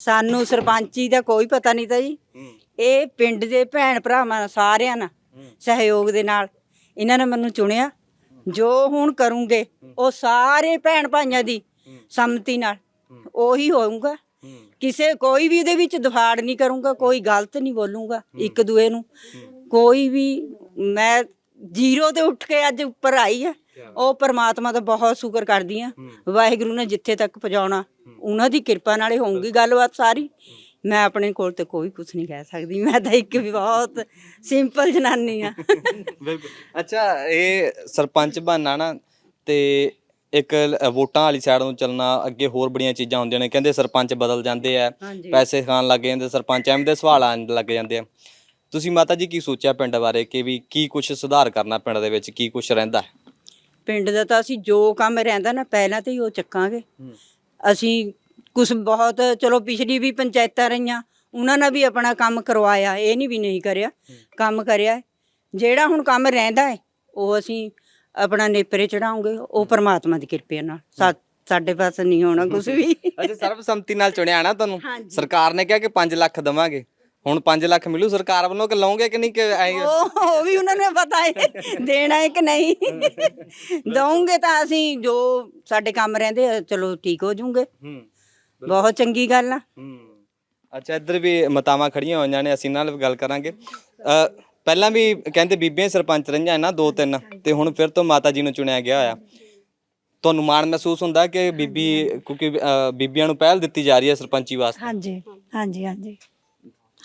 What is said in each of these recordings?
ਸਾਨੂੰ ਸਰਪੰਚੀ ਦਾ ਕੋਈ ਪਤਾ ਨਹੀਂ ਤਾਂ ਜੀ। ਇਹ ਪਿੰਡ ਦੇ ਭੈਣ ਭਰਾਵਾਂ ਸਾਰਿਆਂ ਨਾਲ ਸਹਿਯੋਗ ਦੇ ਨਾਲ ਇਹਨਾਂ ਨੇ ਮੈਨੂੰ ਚੁਣਿਆ। ਜੋ ਹੁਣ ਕਰੂੰਗੇ ਉਹ ਸਾਰੇ ਭੈਣ ਭਾਈਆਂ ਦੀ ਸੰਮਤੀ ਨਾਲ ਉਹੀ ਹੋਊਗਾ। ਕਿਸੇ ਕੋਈ ਵੀ ਇਹਦੇ ਵਿੱਚ ਦਫਾੜ ਨਹੀਂ ਕਰੂੰਗਾ ਕੋਈ ਗਲਤ ਨਹੀਂ ਬੋਲੂੰਗਾ ਇੱਕ ਦੂਏ ਨੂੰ। ਕੋਈ ਵੀ ਮੈਂ ਜ਼ੀਰੋ ਤੇ ਉੱਠ ਕੇ ਅੱਜ ਉੱਪਰ ਆਈ ਆ। ਉਹ ਪਰਮਾਤਮਾ ਦਾ ਬਹੁਤ ਸ਼ੁਕਰ ਕਰਦੀ ਆ ਵਾਹਿਗੁਰੂ ਨੇ ਜਿੱਥੇ ਤੱਕ ਪਹੁੰਚਾਉਣਾ ਉਹਨਾਂ ਦੀ ਕਿਰਪਾ ਨਾਲੇ ਹੋਊਗੀ ਗੱਲਬਾਤ ਸਾਰੀ। ਮੈਂ ਆਪਣੇ ਕੋਲ ਤੇ ਕੋਈ ਕੁਝ ਨਹੀਂ ਕਹਿ ਸਕਦੀ। ਮੈਂ ਤਾਂ ਇੱਕ ਵੀ ਬਹੁਤ ਸਿੰਪਲ ਜਨਾਨੀ ਆ ਬਿਲਕੁਲ। ਅੱਛਾ ਇਹ ਸਰਪੰਚ ਬਣਨਾ ਨਾ ਤੇ ਇੱਕ ਵੋਟਾਂ ਵਾਲੀ ਸਾਈਡ ਨੂੰ ਚੱਲਣਾ ਅੱਗੇ ਹੋਰ ਬੜੀਆਂ ਚੀਜ਼ਾਂ ਹੁੰਦੀਆਂ ਨੇ। ਕਹਿੰਦੇ ਸਰਪੰਚ ਬਦਲ ਜਾਂਦੇ ਆ। ਪੈਸੇ ਖਾਣ ਲੱਗ ਜਾਂਦੇ ਸਰਪੰਚ ਐਵੇਂ ਦੇ ਸਵਾਲ ਆਉਣ ਲੱਗ ਜਾਂਦੇ ਆ। ਤੁਸੀਂ ਮਾਤਾ ਜੀ ਕੀ ਸੋਚਿਆ ਪਿੰਡ ਬਾਰੇ? ਕਿ ਵੀ ਕੀ ਕੁਝ ਸੁਧਾਰ ਕਰਨਾ ਪਿੰਡ ਦੇ ਵਿੱਚ ਕੀ ਕੁਝ ਰਹਿੰਦਾ? ਹੈ ਪਿੰਡ ਦਾ ਤਾਂ ਅਸੀਂ ਜੋ ਕੰਮ ਰਹਿੰਦਾ ਨਾ ਪਹਿਲਾਂ ਤੇ ਹੀ ਉਹ ਚੱਕਾਂਗੇ। ਅਸੀਂ ਕੁਝ ਬਹੁਤ ਚਲੋ ਪਿਛਲੀ ਵੀ ਪੰਚਾਇਤਾਂ ਰਹੀਆਂ ਉਹਨਾਂ ਨੇ ਵੀ ਆਪਣਾ ਕੰਮ ਕਰਵਾਇਆ ਇਹ ਨਹੀਂ ਵੀ ਨਹੀਂ ਕਰਿਆ ਕੰਮ ਕਰਿਆ। ਜਿਹੜਾ ਹੁਣ ਕੰਮ ਰਹਿੰਦਾ ਹੈ ਉਹ ਅਸੀਂ ਆਪਣਾ ਨੇਪਰੇ ਚੜਾਉਂਗੇ ਉਹ ਪਰਮਾਤਮਾ ਦੀ ਕਿਰਪਾ ਨਾਲ। ਸਾ- ਸਾਡੇ ਪਾਸ ਨਹੀਂ ਹੋਣਾ ਕੁਝ ਵੀ। ਅੱਛਾ ਸਰਬਸੰਮਤੀ ਨਾਲ ਚੁਣਿਆ ਨਾ ਤੁਹਾਨੂੰ। ਹਾਂਜੀ। ਸਰਕਾਰ ਨੇ ਕਿਹਾ ਕਿ 5 ਲੱਖ ਦਵਾਂਗੇ। ਹੁਣ 5 ਲੱਖ ਮਿਲੂ ਸਰਕਾਰ ਵੱਲੋਂ ਕਿ ਲਓਗੇ ਕਿ ਨਹੀਂ ਕਿ ਐਂ? ਹੀ? ਉਹ ਉਹ ਵੀ ਉਹਨਾਂ ਨੂੰ ਪਤਾ ਹੈ ਦੇਣਾ ਹੈ ਕਿ ਨਹੀਂ? ਦਵਾਂਗੇ ਤਾਂ ਅਸੀਂ ਜੋ ਸਾਡੇ ਕੰਮ ਰਹਿੰਦੇ ਆ, ਚਲੋ ਠੀਕ ਹੋ ਜਾਊਗੇ ਹੂੰ ਬਹੁਤ ਚੰਗੀ ਗੱਲ ਆ। ਹੂੰ। ਅੱਛਾ ਇੱਧਰ ਵੀ ਮਤਾਵਾਂ ਖੜੀਆਂ ਹੋਈਆਂ ਨੇ ਅਸੀਂ ਨਾਲ ਵੀ ਗੱਲ ਕਰਾਂਗੇ। ਅ, ਪਹਿਲਾਂ ਵੀ ਕਹਿੰਦੇ ਬੀਬੀਆਂ ਸਰਪੰਚ ਰਹੀਆਂ ਇਹਨਾਂ ਦੋ ਤਿੰਨ ਤੇ ਹੁਣ ਫਿਰ ਤੋਂ ਮਾਤਾ ਜੀ ਨੂੰ ਚੁਣਿਆ ਗਿਆ ਹੋਇਆ। ਤੁਹਾਨੂੰ ਮਾਣ ਮਹਿਸੂਸ ਹੁੰਦਾ ਕਿ ਬੀਬੀ ਕਿਉਂਕਿ ਅ, ਬੀਬੀਆਂ ਨੂੰ ਪਹਿਲ ਦਿੱਤੀ ਜਾ ਰਹੀ ਹੈ ਸਰਪੰਚੀ ਵਾਸਤੇ? ਹਾਂਜੀ ਹਾਂਜੀ ਹਾਂਜੀ।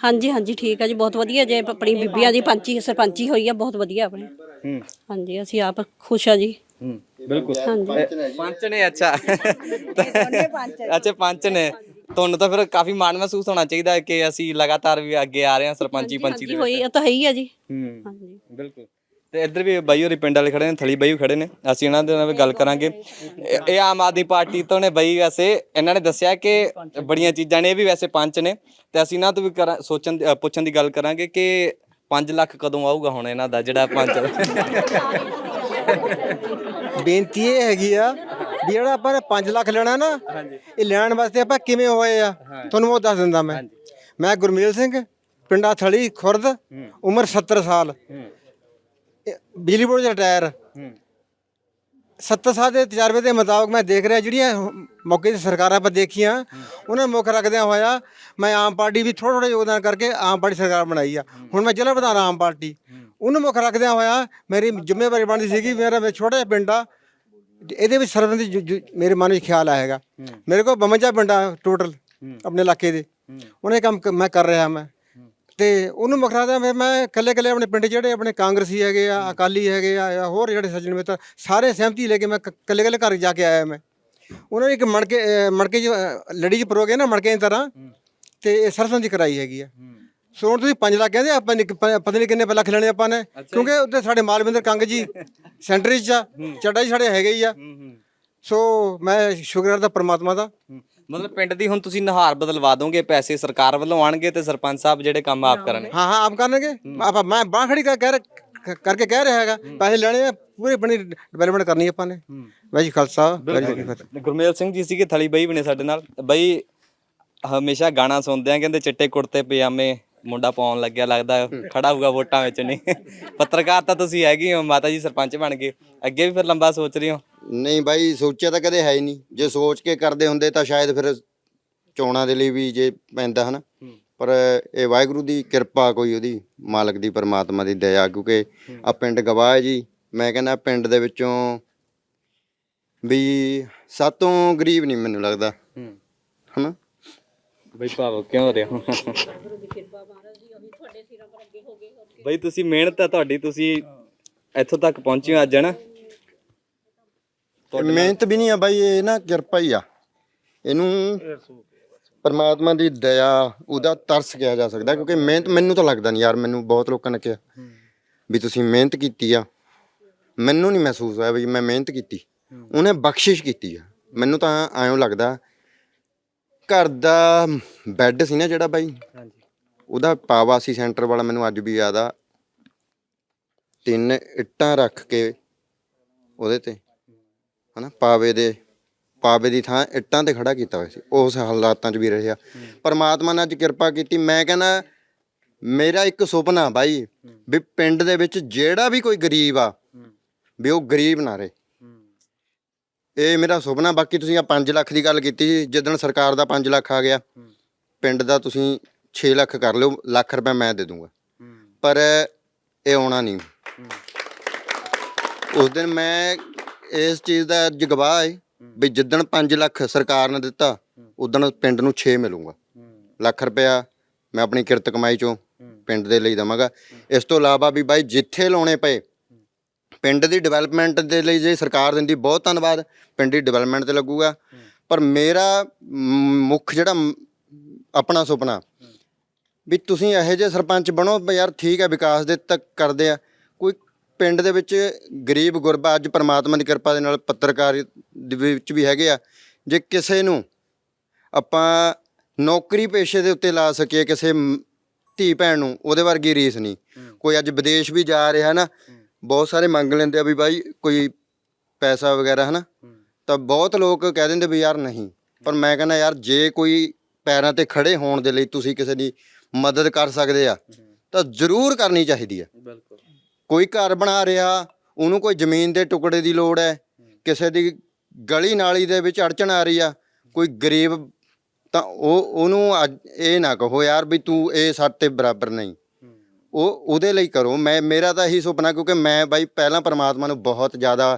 ਹਾਂਜੀ ਹਾਂਜੀ ਠੀਕ ਹੈ ਜੀ ਬਹੁਤ ਵਧੀਆ ਜੇ ਆਪਣੀ ਬੀਬੀਆਂ ਦੀ ਪੰਚੀ ਸਰਪੰਚੀ ਹੋਈ ਆ ਬਹੁਤ ਵਧੀਆ ਆਪਣੇ। ਹੂੰ। ਹਾਂਜੀ ਅਸੀਂ ਆਪ ਖੁਸ਼ ਆ ਜੀ। ਹੂੰ ਬਿਲਕੁਲ। ਹਾਂਜੀ। ਪੰਚ ਨੇ ਅੱਛਾ। ਅੱਛਾ ਪੰਚ ਨੇ। ਤੁਹਾਨੂੰ ਤਾਂ ਫਿਰ ਕਾਫੀ ਮਾਣ ਮਹਿਸੂਸ ਹੋਣਾ ਚਾਹੀਦਾ ਹੈ ਕਿ ਅਸੀਂ ਲਗਾਤਾਰ ਵੀ ਅੱਗੇ ਆ ਰਹੇ ਹਾਂ ਸਰਪੰਚੀ ਪੰਚੀ ਦੇ ਹੋਈ ਉਹ ਤਾਂ ਹੈ ਹੀ ਆ ਜੀ। ਹੂੰ ਹਾਂਜੀ। ਬਿਲਕੁਲ। ਤੇ ਇੱਧਰ ਵੀ ਬਾਈ ਹੋਰੀ ਪਿੰਡ ਵਾਲੇ ਖੜੇ ਨੇ ਥਲੀ ਬਾਈ ਵੀ ਖੜੇ ਨੇ। ਅਸੀਂ ਇਹਨਾਂ ਦੇ ਨਾਲ ਵੀ ਗੱਲ ਕਰਾਂਗੇ। ਇਹ ਇਹ ਆਮ ਆਦਮੀ ਪਾਰਟੀ ਤੋਂ ਨੇ ਬਾਈ ਵੈਸੇ ਇਹਨਾਂ ਨੇ ਦੱਸਿਆ ਕਿ ਬੜੀਆਂ ਚੀਜ਼ਾਂ ਨੇ ਇਹ ਵੀ ਵੈਸੇ ਪੰਚ ਨੇ। ਤੇ ਅਸੀਂ ਇਹਨਾਂ ਤੋਂ ਵੀ ਕਰਾਂ- ਸੋਚਣ ਦੀ- ਅ, ਪੁੱਛਣ ਦੀ ਗੱਲ ਕਰਾਂਗੇ ਕਿ 5 ਲੱਖ ਕਦੋਂ ਆਊਗਾ ਹੁਣ ਇਹਨਾਂ ਦਾ ਜਿਹੜਾ ਪੰਚ ਬੇਨਤੀ ਇਹ ਹੈਗੀ ਆ ਵੀ ਜਿਹੜਾ ਆਪਾਂ ਨੇ 5 ਲੱਖ ਲੈਣਾ ਨਾ ਇਹ ਲੈਣ ਵਾਸਤੇ ਆਪਾਂ ਕਿਵੇਂ ਹੋਏ ਆ ਤੁਹਾਨੂੰ ਉਹ ਦੱਸ ਦਿੰਦਾ ਮੈਂ। ਮੈਂ ਗੁਰਮੇਲ ਸਿੰਘ ਪਿੰਡਾ ਥਲੀ ਖੁਰਦ ਉਮਰ 70 ਸਾਲ। ਇਹ ਬਿਜਲੀ ਬੋਰਡ ਦਾ ਰਿਟਾਇਰ 70 ਸਾਲ ਦੇ ਤਜਰਬੇ ਦੇ ਮੁਤਾਬਕ ਮੈਂ ਦੇਖ ਰਿਹਾ ਜਿਹੜੀਆਂ ਮੌਕੇ ਦੀ ਸਰਕਾਰਾਂ ਆਪਾਂ ਦੇਖੀਆਂ ਉਹਨਾਂ ਨੂੰ ਮੁੱਖ ਰੱਖਦਿਆਂ ਹੋਇਆ ਮੈਂ ਆਮ ਪਾਰਟੀ ਵੀ ਥੋੜਾ ਥੋੜਾ ਯੋਗਦਾਨ ਕਰਕੇ ਆਮ ਪਾਰਟੀ ਸਰਕਾਰ ਬਣਾਈ ਆ। ਹੁਣ ਮੈਂ ਜ਼ਿਲ੍ਹਾ ਪ੍ਰਧਾਨ ਆਮ ਪਾਰਟੀ। ਉਹਨੂੰ ਮੁੱਖ ਰੱਖਦਿਆਂ ਹੋਇਆ ਮੇਰੀ ਜ਼ਿੰਮੇਵਾਰੀ ਬਣਦੀ ਸੀਗੀ ਮੇਰਾ ਛੋਟਾ ਜਿਹਾ ਪਿੰਡ ਆ ਇਹਦੇ ਵਿੱਚ ਸਰਬੰਧੀ ਮੇਰੇ ਮਨ ਵਿੱਚ ਖਿਆਲ ਆਏਗਾ। ਮੇਰੇ ਕੋਲ 52 ਪਿੰਡ ਟੋਟਲ ਆਪਣੇ ਇਲਾਕੇ ਦੇ। ਉਹਨੇ ਕੰਮ ਮੈਂ ਕਰ ਰਿਹਾ ਮੈਂ। ਤੇ ਉਹਨੂੰ ਮੁੱਖ ਰੱਖਦਾ ਮੈਂ ਮੈਂ ਇਕੱਲੇ ਇਕੱਲੇ ਆਪਣੇ ਪਿੰਡ ਜਿਹੜੇ ਆਪਣੇ ਕਾਂਗਰਸੀ ਹੈਗੇ ਆ ਅਕਾਲੀ ਹੈਗੇ ਆ ਜਾਂ ਹੋਰ ਜਿਹੜੇ ਸੱਜਣ ਮਿੱਤਰ ਸਾਰੇ ਸਹਿਮਤੀ ਲੈ ਕੇ ਮੈਂ ਇਕੱਲੇ ਇਕੱਲੇ ਘਰ ਜਾ ਕੇ ਆਇਆ ਮੈਂ। ਉਹਨਾਂ ਨੇ ਇੱਕ ਮਣਕੇ ਮਣਕੇ ਚ ਅਹ ਲੜੀ ਚ ਪਰੋਗੇ ਨਾ ਮਣਕੇ ਦੀ ਤਰ੍ਹਾਂ ਤੇ ਇਹ ਸਰਸੰਦੀ ਕਰਾਈ ਹੈਗੀ ਆ। ਸੋ ਹੁਣ ਤੁਸੀਂ 5 ਲੱਖ ਕਹਿੰਦੇ ਆਪਾਂ ਨੇ ਪਤਾ ਨਹੀਂ ਕਿੰਨੇ ਲੱਖ ਲੈਣੇ ਆਪਾਂ ਨੇ। ਕਿਉਂਕਿ ਉੱਤੇ ਸਾਡੇ ਮਾਲਵਿੰਦਰ ਕੰਗ ਜੀ ਸੈਂਟਰ 'ਚ ਆ ਚੱਡਾ ਜੀ ਸਾਡੇ ਹੈਗੇ ਹੀ ਆ। ਸੋ ਮੈਂ ਸ਼ੁਕਰ ਕਰਦਾ ਪ੍ਰਮਾਤਮਾ ਦਾ। ਮਤਲਬ ਪਿੰਡ ਦੀ ਹੁਣ ਤੁਸੀਂ ਨਹਾਰ ਬਦਲਵਾ ਦੋਗੇ ਪੈਸੇ ਸਰਕਾਰ ਵੱਲੋਂ ਆਣਗੇ ਤੇ ਸਰਪੰਚ ਸਾਹਿਬ ਜਿਹੜੇ ਕੰਮ ਆਪ ਕਰਨਗੇ। ਹਾਂ ਹਾਂ ਆਪ ਕਰਨਗੇ? ਆਪਾਂ ਮੈਂ ਬਾਂਹ ਖੜੀ ਕਰ ਕਹਿ ਰਿਹਾ- ਕਰਕੇ ਕਹਿ ਰਿਹਾ ਹੈਗਾ ਪੈਸੇ ਲੈਣੇ ਆ ਪੂਰੀ ਬਣੀ ਡਿਵੈਲਪਮੈਂਟ ਕਰਨੀ ਆਪਾਂ ਨੇ। ਵਾਹਿਗੁਰੂ ਜੀ ਖਾਲਸਾ ਵਾਹਿਗੁਰੂ ਜੀ ਕੀ ਫਤਿਹ। ਗੁਰਮੇਲ ਸਿੰਘ ਜੀ ਸੀਗੇ ਥਲੀ ਬਾਈ ਬਣੇ ਸਾਡੇ ਨਾਲ। ਬਾਈ ਹਮੇਸ਼ਾ ਗਾਣਾ ਸੁਣਦੇ ਆ ਕਹਿੰਦੇ ਚਿੱਟੇ ਕੁੜਤੇ ਪਜਾਮੇ ਮੁੰਡਾ ਪਾਉਣ ਲੱਗਿਆ ਲੱਗਦਾ ਖੜਾ ਹੋਊਗਾ ਵੋਟਾਂ ਵਿੱਚ ਨਹੀਂ। ਪੱਤਰਕਾਰ ਤਾਂ ਤੁਸੀਂ ਹੈਗੇ ਹੋ ਮਾਤਾ ਜੀ ਸਰਪੰਚ ਬਣ ਗਏ। ਅੱਗੇ ਵੀ ਫਿਰ ਲੰਬਾ ਸੋਚ ਰਹੇ ਹੋ? ਨਹੀਂ ਬਾਈ ਸੋਚਿਆ ਤਾਂ ਕਦੇ ਹੈ ਹੀ ਨਹੀਂ। ਜੇ ਸੋਚ ਕੇ ਕਰਦੇ ਹੁੰਦੇ ਤਾਂ ਸ਼ਾਇਦ ਫਿਰ ਚੋਣਾਂ ਦੇ ਲਈ ਵੀ ਜੇ ਪੈਂਦਾ ਹਨਾ। ਪਰ ਇਹ ਵਾਹਿਗੁਰੂ ਦੀ ਕਿਰਪਾ ਕੋਈ ਉਹਦੀ ਮਾਲਕ ਦੀ ਪਰਮਾਤਮਾ ਦੀ ਦਇਆ ਕਿਉਂਕਿ ਆ ਪਿੰਡ ਗਵਾਹ ਹੈ ਜੀ। ਮੈਂ ਕਹਿੰਦਾ ਪਿੰਡ ਦੇ ਵਿੱਚੋਂ ਵੀ ਸਾਤੋਂ ਗਰੀਬ ਨਹੀਂ ਮੈਨੂੰ ਲੱਗਦਾ। ਹਨਾ? ਬਈ ਭਾਵ ਕਿਉਂ ਹੋ? ਰਿਹਾ ਬਈ ਤੁਸੀਂ ਮਿਹਨਤ ਹੈ ਤੁਹਾਡੀ, ਤੁਸੀਂ ਇੱਥੋਂ ਤੱਕ ਪਹੁੰਚੇ ਹੋ ਅੱਜ ਨਾ ਮਿਹਨਤ ਵੀ ਨਹੀਂ ਆ ਬਾਈ, ਇਹ ਨਾ ਕਿਰਪਾ ਹੀ ਆ। ਇਹਨੂੰ ਪਰਮਾਤਮਾ ਦੀ ਦਇਆ, ਉਹਦਾ ਤਰਸ ਕਿਹਾ ਜਾ ਸਕਦਾ, ਕਿਉਂਕਿ ਮਿਹਨਤ ਮੈਨੂੰ ਤਾਂ ਲੱਗਦਾ ਨਹੀਂ ਯਾਰ, ਮੈਨੂੰ ਬਹੁਤ ਲੋਕਾਂ ਨੇ ਕਿਹਾ ਵੀ ਤੁਸੀਂ ਮਿਹਨਤ ਕੀਤੀ ਆ। ਮੈਨੂੰ ਨਹੀਂ ਮਹਿਸੂਸ ਹੋਇਆ ਵੀ ਮੈਂ ਮਿਹਨਤ ਕੀਤੀ। ਉਹਨੇ ਬਖਸ਼ਿਸ਼ ਕੀਤੀ ਆ। ਮੈਨੂੰ ਤਾਂ ਐਂ ਲੱਗਦਾ ਘਰ ਦਾ ਬੈੱਡ ਸੀ ਨਾ ਜਿਹੜਾ ਬਾਈ? ਉਹਦਾ ਪਾਵਾਸੀ ਸੈਂਟਰ ਵਾਲਾ ਮੈਨੂੰ ਅੱਜ ਵੀ ਯਾਦ ਆ। ਤਿੰਨ ਇੱਟਾਂ ਰੱਖ ਕੇ ਉਹਦੇ ਤੇ ਹਨਾ? ਪਾਵੇ ਦੇ ਪਾਵੇ ਦੀ ਥਾਂ ਇੱਟਾਂ ਤੇ ਖੜਾ ਕੀਤਾ ਹੋਇਆ ਸੀ। ਉਸ ਹਾਲਾਤਾਂ 'ਚ ਵੀ ਰਿਹਾ। ਪਰਮਾਤਮਾ ਨੇ ਅੱਜ ਕਿਰਪਾ ਕੀਤੀ। ਮੈਂ ਕਹਿੰਦਾ ਮੇਰਾ ਇੱਕ ਸੁਪਨਾ ਬਾਈ ਵੀ ਪਿੰਡ ਦੇ ਵਿੱਚ ਜਿਹੜਾ ਵੀ ਕੋਈ ਗਰੀਬ ਆ ਵੀ ਉਹ ਗਰੀਬ ਨਾ ਰਹੇ। ਇਹ ਮੇਰਾ ਸੁਪਨਾ ਬਾਕੀ ਤੁਸੀਂ ਆ 5 ਲੱਖ ਦੀ ਗੱਲ ਕੀਤੀ ਸੀ ਜਿੱਦਣ ਸਰਕਾਰ ਦਾ 5 ਲੱਖ ਆ ਗਿਆ ਪਿੰਡ ਦਾ ਤੁਸੀਂ 6 ਲੱਖ ਕਰ ਲਿਓ ਲੱਖ ਰੁਪਏ ਮੈਂ ਦੇ ਦੂੰਗਾ। ਪਰ ਇਹ ਆਉਣਾ ਨਹੀਂ। ਉਸ ਦਿਨ ਮੈਂ ਇਸ ਚੀਜ਼ ਦਾ ਅੱਜ ਗਵਾਹ ਹੈ। ਵੀ ਜਿੱਦਣ 5 ਲੱਖ ਸਰਕਾਰ ਨੇ ਦਿੱਤਾ ਉਦਣ ਪਿੰਡ ਨੂੰ 6 ਮਿਲੂਗਾ। ਲੱਖ ਰੁਪਇਆ ਮੈਂ ਆਪਣੀ ਕਿਰਤ ਕਮਾਈ ਚੋਂ ਪਿੰਡ ਦੇ ਲਈ ਦਵਾਂਗਾ। ਇਸ ਤੋਂ ਇਲਾਵਾ ਵੀ ਬਾਈ ਜਿੱਥੇ ਲਾਉਣੇ ਪਏ ਪਿੰਡ ਦੀ ਡਿਵੈਲਪਮੈਂਟ ਦੇ ਲਈ ਜੇ ਸਰਕਾਰ ਦਿੰਦੀ ਬਹੁਤ ਧੰਨਵਾਦ। ਪਿੰਡ ਦੀ ਡਿਵੈਲਪਮੈਂਟ ਤੇ ਲੱਗੂਗਾ। ਪਰ ਮੇਰਾ ਮੁੱਖ ਜਿਹੜਾ ਆਪਣਾ ਸੁਪਨਾ ਵੀ ਤੁਸੀਂ ਇਹੋ ਜਿਹੇ ਸਰਪੰਚ ਬਣੋ ਯਾਰ ਠੀਕ ਹੈ ਵਿਕਾਸ ਦੇ ਤੱਕ ਕਰਦੇ ਆ। ਕੋਈ ਪਿੰਡ ਦੇ ਵਿੱਚ ਗਰੀਬ ਗੁਰਬਾ ਅੱਜ ਪ੍ਰਮਾਤਮਾ ਦੀ ਕਿਰਪਾ ਦੇ ਨਾਲ ਪੱਤਰਕਾਰ ਦੇ ਵਿੱਚ ਵੀ ਹੈਗੇ ਆ। ਜੇ ਕਿਸੇ ਨੂੰ ਆਪਾਂ ਨੌਕਰੀ ਪੇਸ਼ੇ ਦੇ ਉੱਤੇ ਲਾ ਸਕੀਏ ਕਿਸੇ ਧੀ ਭੈਣ ਨੂੰ ਉਹਦੇ ਵਰਗੀ ਰੀਸ ਨਹੀਂ। ਕੋਈ ਅੱਜ ਵਿਦੇਸ਼ ਵੀ ਜਾ ਰਿਹਾ ਨਾ ਬਹੁਤ ਸਾਰੇ ਮੰਗ ਲੈਂਦੇ ਆ ਵੀ ਬਾਈ ਕੋਈ ਪੈਸਾ ਵਗੈਰਾ ਹਨਾ? ਤਾਂ ਬਹੁਤ ਲੋਕ ਕਹਿ ਦਿੰਦੇ ਵੀ ਯਾਰ ਨਹੀਂ। ਪਰ ਮੈਂ ਕਹਿੰਦਾ ਯਾਰ ਜੇ ਕੋਈ ਪੈਰਾਂ ਤੇ ਖੜੇ ਹੋਣ ਦੇ ਲਈ ਤੁਸੀਂ ਕਿਸੇ ਦੀ ਮਦਦ ਕਰ ਸਕਦੇ ਆ ਤਾਂ ਜ਼ਰੂਰ ਕਰਨੀ ਚਾਹੀਦੀ ਆ। ਬਿਲਕੁਲ। ਕੋਈ ਘਰ ਬਣਾ ਰਿਹਾ ਉਹਨੂੰ ਕੋਈ ਜ਼ਮੀਨ ਦੇ ਟੁਕੜੇ ਦੀ ਲੋੜ ਹੈ। ਕਿਸੇ ਦੀ ਗਲੀ ਨਾਲੀ ਦੇ ਵਿੱਚ ਅੜਚਣ ਆ ਰਹੀ ਆ ਕੋਈ ਗਰੀਬ ਤਾਂ ਉਹ ਉਹਨੂੰ ਇਹ ਨਾ ਕਹੋ ਯਾਰ ਵੀ ਤੂੰ ਇਹ ਸਾਡੇ ਤੇ ਬਰਾਬਰ ਨਹੀਂ। ਉਹ ਉਹਦੇ ਲਈ ਕਰੋ। ਮੈਂ, ਮੇਰਾ ਤਾਂ ਇਹੀ ਸੁਪਨਾ ਕਿਉਂਕਿ ਮੈਂ ਬਾਈ ਪਹਿਲਾਂ ਪਰਮਾਤਮਾ ਨੂੰ ਬਹੁਤ ਜ਼ਿਆਦਾ